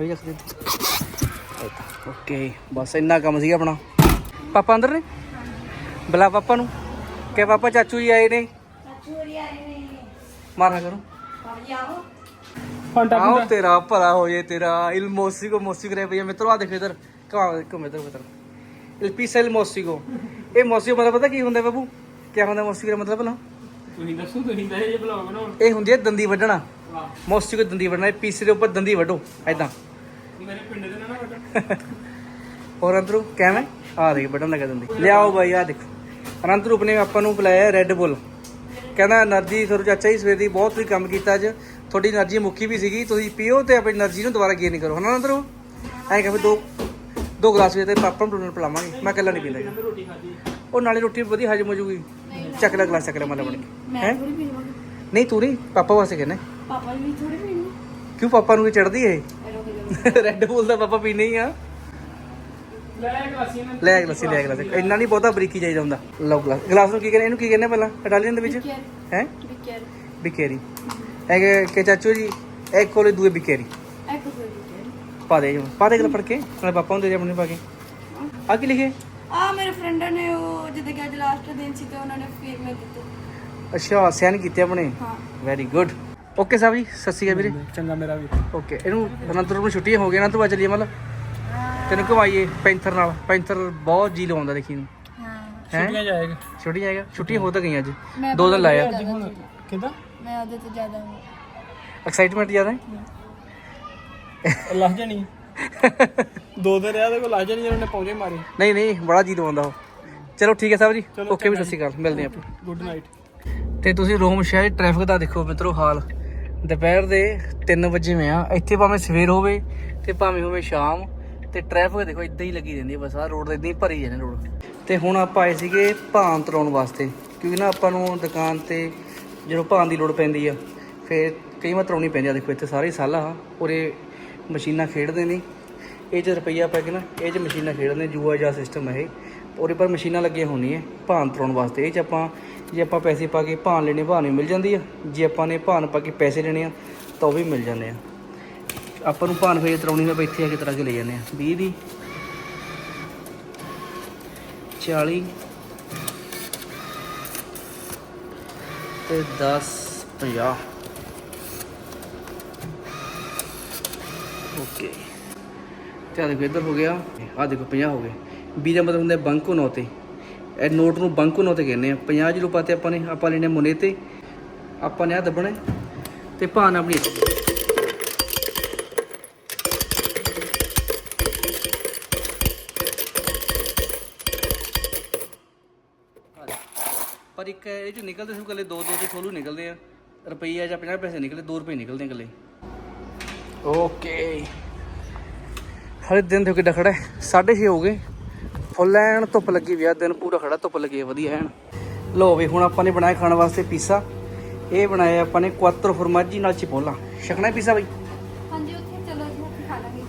ਅਭੀ ਰੱਖ ਦੇ। ਓਕੇ ਬਸ ਇੰਨਾ ਕੰਮ ਸੀ ਆਪਣਾ। ਪਾਪਾ ਅੰਦਰ ਨੇ? ਬੁਲਾ ਪਾਪਾ ਨੂੰ। ਕਿ ਪਾਪਾ ਚਾਚੂ ਜੀ ਆਏ ਨੇ? ਮਾਰਾ ਕਰੋ। ਆਓ। ਤੇਰਾ ਭਲਾ ਹੋ ਜੇ ਤੇਰਾ। ਇਲ ਮੋਸੀਗੋ ਮੋਸੀਗੋ ਰੇ ਭਈਆ ਮਿੱਤਰੋ ਆ ਦੇਖ ਇਧਰ। ਕਾ ਕੋ ਮਿੱਤਰ ਮਿੱਤਰ ਐਲਪੀਸ ਐਲ ਮੋਸੀਗੋ ਇਹ ਮੋਸੀਗੋ ਮਤਲਬ ਪਤਾ ਕੀ ਹੁੰਦਾ ਬਾਬੂ ਕੀ ਹੁੰਦਾ ਮੋਸੀਗੋ ਦਾ ਮਤਲਬ ਨਾ ਤੁਸੀਂ ਦੱਸੋ ਤੁਸੀਂ ਤਾਂ ਇਹ ਬਲੌਗ ਬਣਾਉਣ ਇਹ ਹੁੰਦੀ ਹੈ ਦੰਦੀ ਵੱਢਣਾ ਮੋਸੀਗੋ ਦੰਦੀ ਵੱਢਣਾ ਇਹ ਪੀਸੇ ਦੇ ਉੱਪਰ ਦੰਦੀ ਵੱਢੋ ਐਦਾਂ ਮੇਰੇ ਪਿੰਡ ਦੇ ਨਾ ਵੱਢੋ ਔਰ ਅੰਦਰੋਂ ਕਿਵੇਂ ਆ ਰਹੀ ਬਟਨ ਲਗਾ ਦਿੰਦੀ ਲਿਆਓ ਬਾਈ ਆ ਦੇਖੋ ਅਨੰਤਰੂਪ ਨੇ ਆਪਾਂ ਨੂੰ ਬੁਲਾਇਆ ਰੈੱਡ ਬੁੱਲ ਕਹਿੰਦਾ એનર્ਜੀ ਤੁਹਾਨੂੰ ਚਾਚਾ ਜੀ ਸਵੇਰ ਦੀ ਬਹੁਤ ਤੁਸੀਂ ਕੰਮ ਕੀਤਾ ਅੱਜ ਤੁਹਾਡੀ એનર્ਜੀ ਮੁੱਕੀ ਵੀ ਸੀਗੀ ਤੁਸੀਂ ਪੀਓ ਤੇ ਆਪਣੀ એનર્ਜੀ ਨੂੰ ਦੁਬਾਰਾ ਗੇਨ ਕਰੋ ਹਨਾ ਅਨੰਤਰੂਪ ਐਂ ਕਹੇ ਦੋ ਦੋ ਗਲਾਸ ਵੀ ਤੇ ਪਾਪਾ ਨੂੰ ਡੋਨਰ ਪਿਲਾਵਾਂਗੇ। ਮੈਂ ਇਕੱਲਾ ਨਹੀਂ ਪੀਂਦਾ ਜੀ। ਰੋਟੀ ਖਾਧੀ ਉਹ ਨਾਲੇ ਰੋਟੀ ਵਧੀਆ ਹਜਮ ਹੋ ਜੂਗੀ। ਚੱਕ ਲੈ ਗਲਾਸ ਚੱਕ ਲੈ ਮਤਲਬ ਬਣ ਕੇ ਹੈ? ਨਹੀਂ ਤੂੰ ਨਹੀਂ ਪਾਪਾ ਵਾਸਤੇ ਕਹਿੰਦਾ। ਪਾਪਾ ਵੀ ਥੋੜੀ ਪੀਣੀ ਕਿਉਂ ਪਾਪਾ ਨੂੰ ਕੀ ਚੜਦੀ ਏ? ਰੈੱਡ ਬੁੱਲ ਦਾ ਪਾਪਾ ਪੀਨੇ ਹੀ ਆ। ਲੈ ਗਲਾਸੀਆਂ ਨਾਲ ਲੈ ਗਲਾਸੀ ਲੈ ਗਲਾਸ। ਇੰਨਾ ਨਹੀਂ ਬਹੁਤਾ ਬਰੀਕੀ ਚਾਹੀਦਾ ਹੁੰਦਾ। ਲਓ ਗਲਾਸ। ਗਲਾਸ ਨੂੰ ਕੀ ਕਹਿੰਦੇ ਇਹਨੂੰ ਕੀ ਕਹਿੰਦੇ ਪਹਿਲਾਂ? ਇਟਾਲੀਅਨ ਦੇ ਵਿੱਚ? ਹੈ? ਬਿਕਰ ਬਿਕੇਰੀ ਹੈਗੇ ਕਿ ਚਾਚੂ ਜੀ ਇੱਕ ਕੋਲੇ ਦੂਏ ਬਿਕਰ ਪਾ ਦੇ ਜੀ ਪਾ ਦੇ ਗਲ ਪੜ ਕੇ ਨਾਲੇ ਪਾਪਾ ਨੂੰ ਦੇ ਦੇ ਆਪਣੇ ਪਾ ਕੇ ਆ ਕੀ ਲਿਖੇ ਆ ਮੇਰੇ ਫਰੈਂਡ ਨੇ ਉਹ ਜਦੋਂ ਕਿ ਅੱਜ ਲਾਸਟ ਦਿਨ ਸੀ ਤੇ ਉਹਨਾਂ ਨੇ ਫੇਰ ਮੈਂ ਦਿੱਤੇ ਅੱਛਾ ਸਿਆਣ ਕੀਤੇ ਆਪਣੇ ਹਾਂ very good okay Sahib ji ਸਤਿ ਸ਼੍ਰੀ ਅਕਾਲ ਵੀਰੇ ਚੰਗਾ ਮੇਰਾ ਵੀ ਓਕੇ ਇਹਨੂੰ ਅਨੰਤਰ ਨੂੰ ਛੁੱਟੀਆਂ ਹੋ ਗਈਆਂ ਨਾ ਤੂੰ ਆ ਚੱਲੀਏ ਮਤਲਬ ਤੈਨੂੰ ਘਵਾਈਏ ਪੈਂਥਰ ਨਾਲ ਪੈਂਥਰ ਬਹੁਤ ਜੀ ਲਵਾਉਂਦਾ ਦੇਖੀ ਨੂੰ ਹਾਂ ਛੁੱਟੀਆਂ ਜਾਏਗਾ ਛੁੱਟੀ ਜਾਏਗਾ ਛੁੱਟੀਆਂ ਹੋ ਤਾਂ ਗਈਆਂ ਅੱਜ ਮੈਂ ਦੋ ਦਿਨ ਲਾਇਆ ਕਿਦਾਂ ਮੈਂ ਉਹਦੇ ਤੋਂ ਜ਼ਿਆਦਾ ਐਕਸਾਈਟਮੈਂਟ ਜ਼ਿਆਦਾ ਹੈ ਲੱਗ ਜਾਣੀ ਦੋ ਦਿਨ ਰਿਹਾ ਤੇ ਕੋ ਲੱਗ ਜਾਣੀ ਉਹਨੇ ਪੌਂਜੇ ਮਾਰੇ। ਨਹੀਂ ਨਹੀਂ ਬੜਾ ਜੀ ਲਵਾਉਂਦਾ ਉਹ। ਚਲੋ ਠੀਕ ਹੈ ਸਾਹਿਬ ਜੀ। ਓਕੇ ਵੀ ਸਤਿ ਸ਼੍ਰੀ ਅਕਾਲ। ਮਿਲਦੇ ਆਪਾਂ। ਗੁੱਡ ਨਾਈਟ ਤੇ ਤੁਸੀਂ ਰੋਮ ਸ਼ਹਿਰ ਟ੍ਰੈਫਿਕ ਦਾ ਦੇਖੋ ਮਿੱਤਰੋ ਹਾਲ। ਦੁਪਹਿਰ ਦੇ 3 ਵਜੇ ਮੈਂ ਆ। ਇੱਥੇ ਭਾਵੇਂ ਸਵੇਰ ਹੋਵੇ ਤੇ ਭਾਵੇਂ ਹੋਵੇ ਸ਼ਾਮ ਤੇ ਟ੍ਰੈਫਿਕ ਦੇਖੋ ਇਦਾਂ ਹੀ ਲੱਗੀ ਰਹਿੰਦੀ ਹੈ ਬਸ। ਆਹ ਰੋਡ ਤੇ ਇਦਾਂ ਹੀ ਭਰੀ ਜਾਂਦੇ ਰੋਡ ਤੇ ਹੁਣ ਆਪਾਂ ਆਏ ਸੀਗੇ ਭਾਨ ਤਰਾਉਣ ਵਾਸਤੇ। ਕਿਉਂਕਿ ਨਾ ਆਪਾਂ ਨੂੰ ਦੁਕਾਨ ਤੇ ਜਦੋਂ ਭਾਨ ਦੀ ਲੋੜ ਪੈਂਦੀ ਆ ਫਿਰ ਕਈ ਵਾਰ ਤਰਾਉਣੀ ਪੈਂਦੀ ਆ। ਦੇਖੋ ਇੱਥੇ ਸਾਰੇ ਸਾਲਾ ਆ। ਉਰੇ ਮਸ਼ੀਨਾਂ ਖੇਡਦੇ ਨੇ। ਇਹ 'ਚ ਰੁਪਈਆ ਪੈ ਕੇ ਨਾ, ਇਹ 'ਚ ਮਸ਼ੀਨਾਂ ਖੇਡਦੇ ਨੇ, ਜੂਆ ਜਿਹਾ ਸਿਸਟਮ ਹੈ ਇਹ। ਉਹਦੇ ਪਰ ਮਸ਼ੀਨਾਂ ਲੱਗੀਆਂ ਹੋਣੀਆਂ, ਭਾਨ ਤਰਾਉਣ ਵਾਸਤੇ। ਇਹ 'ਚ ਆਪਾਂ, ਜੇ ਆਪਾਂ ਪੈਸੇ ਪਾ ਕੇ ਭਾਨ ਲੈਣੇ, ਭਾਨ ਵੀ ਮਿਲ ਜਾਂਦੀ ਆ। ਜੇ ਆਪਾਂ ਨੇ ਭਾਨ ਪਾ ਕੇ ਪੈਸੇ ਲੈਣੇ ਆ, ਤਾਂ ਉਹ ਵੀ ਮਿਲ ਜਾਂਦੇ ਆ। ਆਪਾਂ ਨੂੰ ਭਾਨ ਫੇਰ ਤਰਾਉਣੀ ਹੋਵੇ ਇੱਥੇ ਆ ਕੇ ਤਰਾ ਕੇ ਲੈ ਜਾਂਦੇ ਆ। 20 ਦੀ 40 ਤੇ 10 50 ਓਕੇ। ਤੇ ਆ ਦੇਖੋ, ਇੱਧਰ ਹੋ ਗਿਆ। ਆ ਦੇਖੋ 50 ਹੋ ਗਏ। 20 ਦਾ ਮਤਲਬ ਹੁੰਦਾ ਬੰਕੋ ਨੋ ਇਹ ਨੋਟ ਨੂੰ ਬੰਕੋ ਨੋ ਕਹਿੰਦੇ ਆ। 50 ਜਿਹਨੂੰ ਪਾਤੇ ਆਪਾਂ ਨੇ, ਆਪਾਂ ਲੈਣੇ ਮੁਨੇ ਤੇ ਆਪਾਂ ਨੇ ਆ ਦੱਬਣੇ। ਤੇ ਭਾਨ ਆਪਣੀ ਪਰ ਇੱਕ ਇਹ ਚ ਨਿਕਲਦੇ ਸਿਰਫ ਕੱਲੇ 2 2 ਦੇ ਥੋਲੂ ਨਿਕਲਦੇ ਆ। ਰੁਪਈਆ ਜਾਂ 50 ਪੈਸੇ ਨਿਕਲੇ 2 ਰੁਪਏ ਨਿਕਲਦੇ ਆ ਕੱਲੇ ਓਕੇ। ਹਲੇ ਦਿਨ ਦੇਖੋ ਕਿੱਡਾ ਖੜਾ ਹੈ। 6:30 ਹੋ ਗਏ। ਫੁੱਲ ਐਨ ਧੁੱਪ ਲੱਗੀ ਵੀ ਆ। ਦਿਨ ਪੂਰਾ ਖੜਾ ਧੁੱਪ ਲੱਗੀ ਹੈ ਵਧੀਆ ਐਨ। ਲੋ ਵੀ ਹੁਣ ਆਪਾਂ ਨੇ ਬਣਾਇਆ ਖਾਣ ਵਾਸਤੇ ਪੀਸਾ ਇਹ ਬਣਾਇਆ ਆਪਾਂ ਨੇ ਕੁਆਤਰ ਫਰਮਾਜੀ ਨਾਲ ਚਿਪੋਲਾ। ਛਕਣਾ ਪੀਸਾ ਬਈ? ਹਾਂਜੀ ਉੱਥੇ ਚਲੋ ਜੀ ਉੱਥੇ ਖਾ ਲਾਂਗੇ।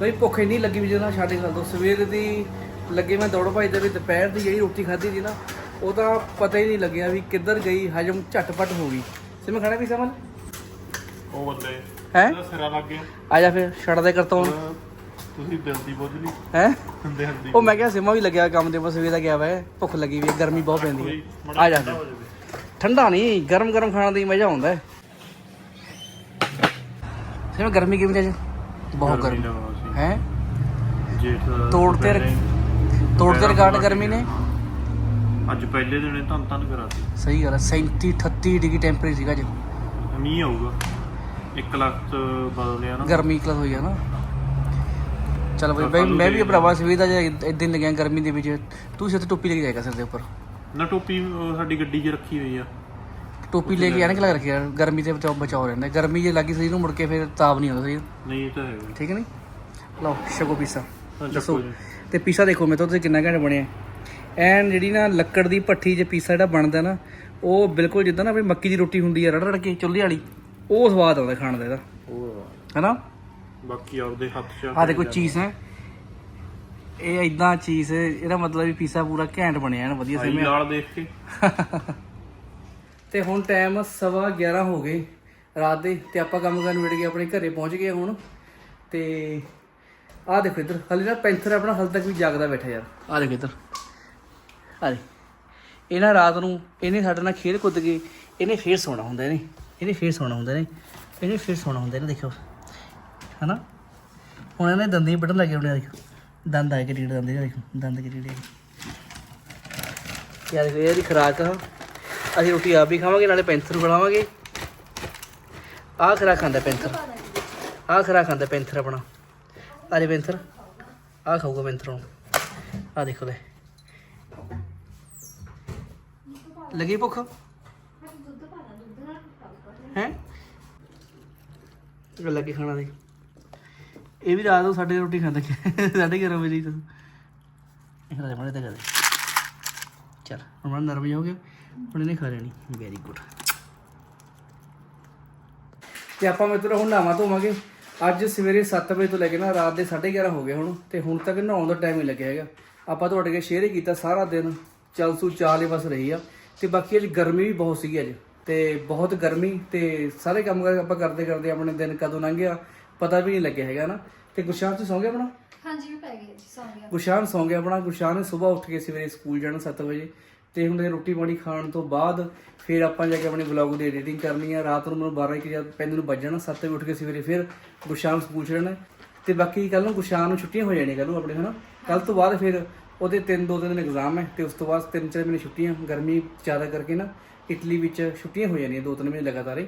ਬਈ ਭੁੱਖ ਇੰਨੀ ਲੱਗੀ ਵੀ ਜਦੋਂ ਛਾੜੇ ਖਾ ਦੋ ਸਵੇਰ ਦੀ ਲੱਗੇ ਮੈਂ ਦੌੜ ਭੱਜਦੇ ਵੀ ਦੁਪਹਿਰ ਦੀ ਜਿਹੜੀ ਰੋਟੀ ਖਾਧੀ ਸੀ ਨਾ ਉਹਦਾ ਪਤਾ ਹੀ ਨਹੀਂ ਲੱਗਿਆ ਵੀ ਕਿੱਧਰ ਗਈ ਹਜਮ ਝਟਪਟ ਹੋ ਗਈ। ਸਿਮ ਖਾਣਾ ਪੀਸਾ ਮਨ ਉਹ ਬੰਦੇ। ਹੈ? ਸਿਰਾ ਲੱਗ ਗਿਆ। ਆ ਜਾ ਫਿਰ ਛੱਡ ਦੇ ਕਰਤੋਂ ਤੁਸੀਂ ਦਿਲ ਦੀ ਬੁੱਝ ਲਈ। ਹੈ? ਹੁੰਦੇ ਹੁੰਦੇ ਉਹ ਮੈਂ ਕਿਹਾ ਸਿਮਾ ਵੀ ਲੱਗਿਆ ਕੰਮ ਦੇ ਬਸ ਸਵੇਰ ਦਾ ਗਿਆ ਵਾ। ਭੁੱਖ ਲੱਗੀ ਵੀ ਗਰਮੀ ਬਹੁਤ ਪੈਂਦੀ ਹੈ। ਆ ਜਾ ਫਿਰ। ਠੰਡਾ ਨਹੀਂ ਗਰਮ ਗਰਮ ਖਾਣ ਦਾ ਮਜ਼ਾ ਆਉਂਦਾ ਹੈ। ਸਿਮਾ ਗਰਮੀ ਕਿਵੇਂ ਅੱਜ? ਬਹੁਤ ਗਰਮੀ ਹੈ? ਜੇਠ ਤੋੜ ਤੇ ਤੋੜ ਤੇ ਰਿਕਾਰਡ ਗਰਮੀ ਨੇ। ਅੱਜ ਪਹਿਲੇ ਦਿਨੇ ਧੰਨ ਧੰਨ ਕਰਾਤੀ। ਸਹੀ ਗੱਲ ਹੈ 37 38 ਡਿਗਰੀ ਟੈਂਪਰੇਚਰ ਸੀਗਾ ਅੱਜ। ਮੀਂਹ ਆਊਗਾ। 1 ਲੱਖ ਤੋਂ ਬਦਲਿਆ ਨਾ। ਗਰਮੀ ਕਲਸ ਹੋਈ ਹੈ ਨਾ। ਚਲ ਬਈ ਬਈ ਮੈਂ ਵੀ ਭਰਾਵਾ ਸਵੇਰ ਦਾ ਜੇ ਇਦਾਂ ਲੱਗਿਆ ਗਰਮੀ ਦੇ ਵਿੱਚ। ਤੂੰ ਸਿਰ ਤੇ ਟੋਪੀ ਲੈ ਕੇ ਜਾਏਗਾ ਸਿਰ ਦੇ ਉੱਪਰ। ਨਾ ਟੋਪੀ ਉਹ ਸਾਡੀ ਗੱਡੀ 'ਚ ਰੱਖੀ ਹੋਈ ਆ। ਟੋਪੀ ਲੈ ਕੇ ਆਣ ਕਿ ਲੱਗ ਰੱਖਿਆ? ਗਰਮੀ ਤੇ ਬਚਾਓ ਬਚਾਓ ਰਹਿੰਦਾ। ਗਰਮੀ ਜੇ ਲੱਗੀ ਸਰੀਰ ਨੂੰ ਮੁੜ ਕੇ ਫਿਰ ਤਾਪ ਨਹੀਂ ਆਉਂਦਾ ਸਰੀਰ। ਨਹੀਂ ਇਹ ਤਾਂ ਹੈਗਾ। ਠੀਕ ਹੈ ਨਹੀਂ ਲਓ ਛਕੋ ਪੀਸਾ। ਹਾਂ, ਦੱਸੋ। ਤੇ ਪੀਸਾ ਦੇਖੋ ਮੇਰੇ ਤੋਂ ਤੁਸੀਂ ਕਿੰਨਾ ਘੈਂਟ ਬਣਿਆ। ਐਨ ਜਿਹੜੀ ਨਾ ਲੱਕੜ ਦੀ ਭੱਠੀ 'ਚ ਪੀਸਾ ਜਿਹੜਾ ਬਣਦਾ ਨਾ ਉਹ ਬਿਲਕੁਲ ਜਿੱਦਾਂ ਨਾ ਆਪਣੀ ਮੱਕੀ ਦੀ ਰੋਟੀ ਹੁੰਦੀ ਆ ਰੜ ਰੜ ਕੇ ਚੁੱਲ੍ਹੇ ਵਾਲੀ। ਉਹ ਸਵਾਦ ਆਉਂਦਾ ਖਾਣ ਦਾ ਇਹਦਾ। ਹੋਰ ਹੈਨਾ? ਬਾਕੀ ਆਪਦੇ ਹੱਥ 'ਚ ਆ ਦੇਖੋ ਚੀਜ਼ ਹੈ। ਇਹ ਇਦਾਂ ਚੀਜ਼ ਇਹਦਾ ਮਤਲਬ ਵੀ ਪੀਸਾ ਪੂਰਾ ਘੈਂਟ ਬਣਿਆ ਐਨ ਵਧੀਆ ਆਈ ਸਿਮਿਆ ਨਾਲ ਦੇਖ ਕੇ। ਤੇ ਹੁਣ ਟਾਈਮ ਸਵਾ 11 ਹੋ ਗਏ ਰਾਤ ਦੇ ਤੇ ਆਪਾਂ ਕੰਮ ਕਰਨ ਵਿੜ ਗਏ ਆਪਣੇ ਘਰੇ ਪਹੁੰਚ ਗਏ ਹੁਣ। ਤੇ ਆਹ ਦੇਖੋ ਇੱਧਰ ਹਲੇ ਨਾ ਪੈਂਥਰ ਆਪਣਾ ਹਲ ਤੱਕ ਵੀ ਜਾਗਦਾ ਬੈਠਾ ਯਾਰ। ਆਹ ਦੇਖੋ ਇੱਧਰ। ਆਹ ਦੇ ਇਹ ਨਾ ਰਾਤ ਨੂੰ ਇਹਨੇ ਸਾਡੇ ਨਾਲ ਖੇਡ ਕੁੱਦ ਕੇ ਇਹਨੇ ਫੇਰ ਸੌਣਾ ਹੁੰਦਾ ਇਹਨੇ। ਇਹਨੇ ਫੇਰ ਸੌਣਾ ਹੁੰਦਾ ਨੇ, ਇਹਨੇ ਫੇਰ ਸੌਣਾ ਹੁੰਦਾ ਇਹਨੇ ਦੇਖੋ ਹਨਾ? ਹੁਣ ਇਹਨੇ ਦੰਦੀ ਵੱਢਣ ਲੱਗੇ ਹੋਣੇ ਦੇਖੋ ਦੰਦ ਆਏ ਕਿ ਢੀੜ ਦੰਦ ਦੇਖੋ ਦੰਦ ਕਿ ਢੀੜ ਯਾਰ ਦੇਖੋ ਇਹਦੀ ਖੁਰਾਕ ਆ। ਅਸੀਂ ਰੋਟੀ ਆਪ ਵੀ ਖਾਵਾਂਗੇ, ਨਾਲੇ ਪੈਂਥਰ ਬਣਾਵਾਂਗੇ ਆਹ ਖਰਾ ਖਾਂਦਾ ਪੈਂਥਰ। ਆਹ ਖਰਾ ਖਾਂਦਾ ਪੈਂਥਰ ਆਪਣਾ। ਆਲੇ ਪੈਂਥਰ। ਆਹ ਖਾਊਗਾ ਪੈਂਥਰ ਹੁਣ। ਆਹ ਦੇਖੋ ਲੈ। ਲੱਗੀ ਭੁੱਖ? ਹੈ। ਲੱਗੀ ਖਾਣਾ ਦੇ ਇਹ ਵੀ ਰਾਤ ਨੂੰ ਸਾਡੇ ਰੋਟੀ ਖਾਂਦਾ ਸਾਡੇ 11 ਵਜੇ ਹੀ ਤਾਂ। ਇਹ ਰਾਤ ਮੜੇ ਤੱਕ ਚਲ। ਹੁਣ ਮੈਂ ਨਰਮ ਹੋ ਗਿਆ। ਹੁਣ ਇਹਨੇ ਖਾ ਲੈਣੀ। ਵੈਰੀ ਗੁੱਡ ਤੇ ਆਪਾਂ ਮਿੱਤਰੋ ਹੁਣ ਨਹਾਵਾਂ ਧੋਵਾਂਗੇ। ਅੱਜ ਸਵੇਰੇ 7 ਵਜੇ ਤੋਂ ਲੈ ਕੇ ਨਾ ਰਾਤ ਦੇ 11:30 ਹੋ ਗਏ ਹੁਣ। ਤੇ ਹੁਣ ਤੱਕ ਨਹਾਉਣ ਦਾ ਟਾਈਮ ਹੀ ਲੱਗਿਆ ਹੈਗਾ। ਆਪਾਂ ਤੁਹਾਡੇ ਕੇ ਸ਼ੇਅਰ ਹੀ ਕੀਤਾ ਸਾਰਾ ਦਿਨ। ਚਲ ਸੂ ਚਾਲ ਬਸ ਰਹੀ ਆ। ਤੇ ਬਾਕੀ ਅੱਜ ਗਰਮੀ ਵੀ ਬਹੁਤ ਸੀਗੀ ਅੱਜ। ਤੇ ਬਹੁਤ ਗਰਮੀ ਤੇ ਸਾਰੇ ਕੰਮ ਕਾਰ ਆਪਾਂ ਕਰਦੇ ਕਰਦੇ ਆਪਣੇ ਦਿਨ ਕਦੋਂ ਲੰਘ ਗਿਆ ਪਤਾ ਵੀ ਨਹੀਂ ਲੱਗਿਆ ਹੈਗਾ ਨਾ। ਤੇ ਗੁਸ਼ਾਨ ਚ ਸੌਂ ਗਿਆ ਆਪਣਾ? ਹਾਂਜੀ ਮੈਂ ਪੈ ਗਈ ਜੀ ਸੌਂ ਗਿਆ ਗੁਸ਼ਾਨ ਸੌਂ ਗਿਆ ਆਪਣਾ। ਗੁਸ਼ਾਨ ਨੇ ਸਵੇਰ ਉੱਠ ਕੇ ਸਵੇਰੇ ਸਕੂਲ ਜਾਣਾ 7 ਵਜੇ ਤੇ ਹੁਣ ਇਹ ਰੋਟੀ ਪਾਣੀ ਖਾਣ ਤੋਂ ਬਾਅਦ ਫਿਰ ਆਪਾਂ ਜਾ ਕੇ ਆਪਣੇ ਵਲੌਗ ਦੀ ਐਡੀਟਿੰਗ ਕਰਨੀ ਆ। ਰਾਤ ਨੂੰ ਮੈਨੂੰ 12 ਇੱਕ ਜਦ ਪੈਨ ਨੂੰ ਵੱਜਣਾ 7 ਵਜੇ ਉੱਠ ਕੇ ਸਵੇਰੇ ਫਿਰ ਗੁਸ਼ਾਨ ਸਕੂਲ ਛੱਡਣਾ। ਤੇ ਬਾਕੀ ਕੱਲ ਨੂੰ ਗੁਸ਼ਾਨ ਨੂੰ ਛੁੱਟੀਆਂ ਹੋ ਜਾਣੀਆਂ ਕੱਲ ਨੂੰ ਆਪਣੇ ਹਨਾ? ਕੱਲ ਤੋਂ ਬਾਅਦ ਫਿਰ ਉਹਦੇ ਤਿੰਨ ਦੋ ਦਿਨ ਐਗਜ਼ਾਮ ਹੈ ਤੇ ਉਸ ਤੋਂ ਬਾਅਦ ਤਿੰਨ ਚਾਰ ਮਹੀਨੇ ਛੁੱਟੀਆਂ, ਗਰਮੀ ਜ਼ਿਆਦਾ ਕਰਕੇ ਨਾ ਇਟਲੀ ਵਿੱਚ ਛੁੱਟੀਆਂ ਹੋ ਜਾਣੀਆਂ ਦੋ ਤਿੰਨ ਮਹੀਨੇ ਲਗਾਤਾਰ ਹੀ।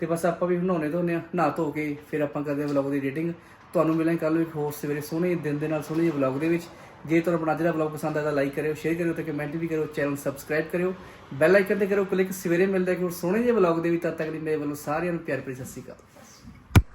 ਤੇ ਬਸ ਆਪਾਂ ਵੀ ਨਹਾਉਣੇ ਧੋਨੇ ਆ, ਨਹਾ ਧੋ ਕੇ ਫਿਰ ਆਪਾਂ ਕਰਦੇ ਆ ਵਲੌਗ ਦੀ ਐਡੀਟਿੰਗ ਤੁਹਾਨੂੰ ਮਿਲਾਂਗੇ ਕੱਲ ਨੂੰ ਇੱਕ ਹੋਰ ਸਵੇਰੇ ਸੋਹਣੇ, ਦਿਨ ਦੇ ਨਾਲ ਸੋਹਣੇ ਜਿਹੇ ਵਲੌਗ ਦੇ ਵਿੱਚ। ਜੇ ਤੁਹਾਨੂੰ ਆਪਣਾ ਜਿਹੜਾ ਦਾ ਵਲੌਗ ਪਸੰਦ ਆਇਆ ਤਾਂ ਲਾਈਕ ਕਰਿਓ ਸ਼ੇਅਰ ਕਰਿਓ ਤੇ ਕਮੈਂਟ ਵੀ ਕਰਿਓ ਚੈਨਲ ਸਬਸਕ੍ਰਾਈਬ ਕਰਿਓ। ਬੈਲ ਆਈਕਨ ਤੇ ਕਰਿਓ ਕਲਿੱਕ ਸਵੇਰੇ ਮਿਲਦਾ ਕਿ ਹੋਰ ਸੋਹਣੇ ਜਿਹੇ ਵਲੌਗ ਦੇ ਵਿੱਚ। ਤਦ ਤੱਕ ਲਈ ਮੇਰੇ ਵੱਲੋਂ ਸਾਰਿਆਂ ਨੂੰ ਪਿਆਰ ਭਰੀ ਸਤਿ ਸ਼੍ਰੀ ਅਕਾਲ।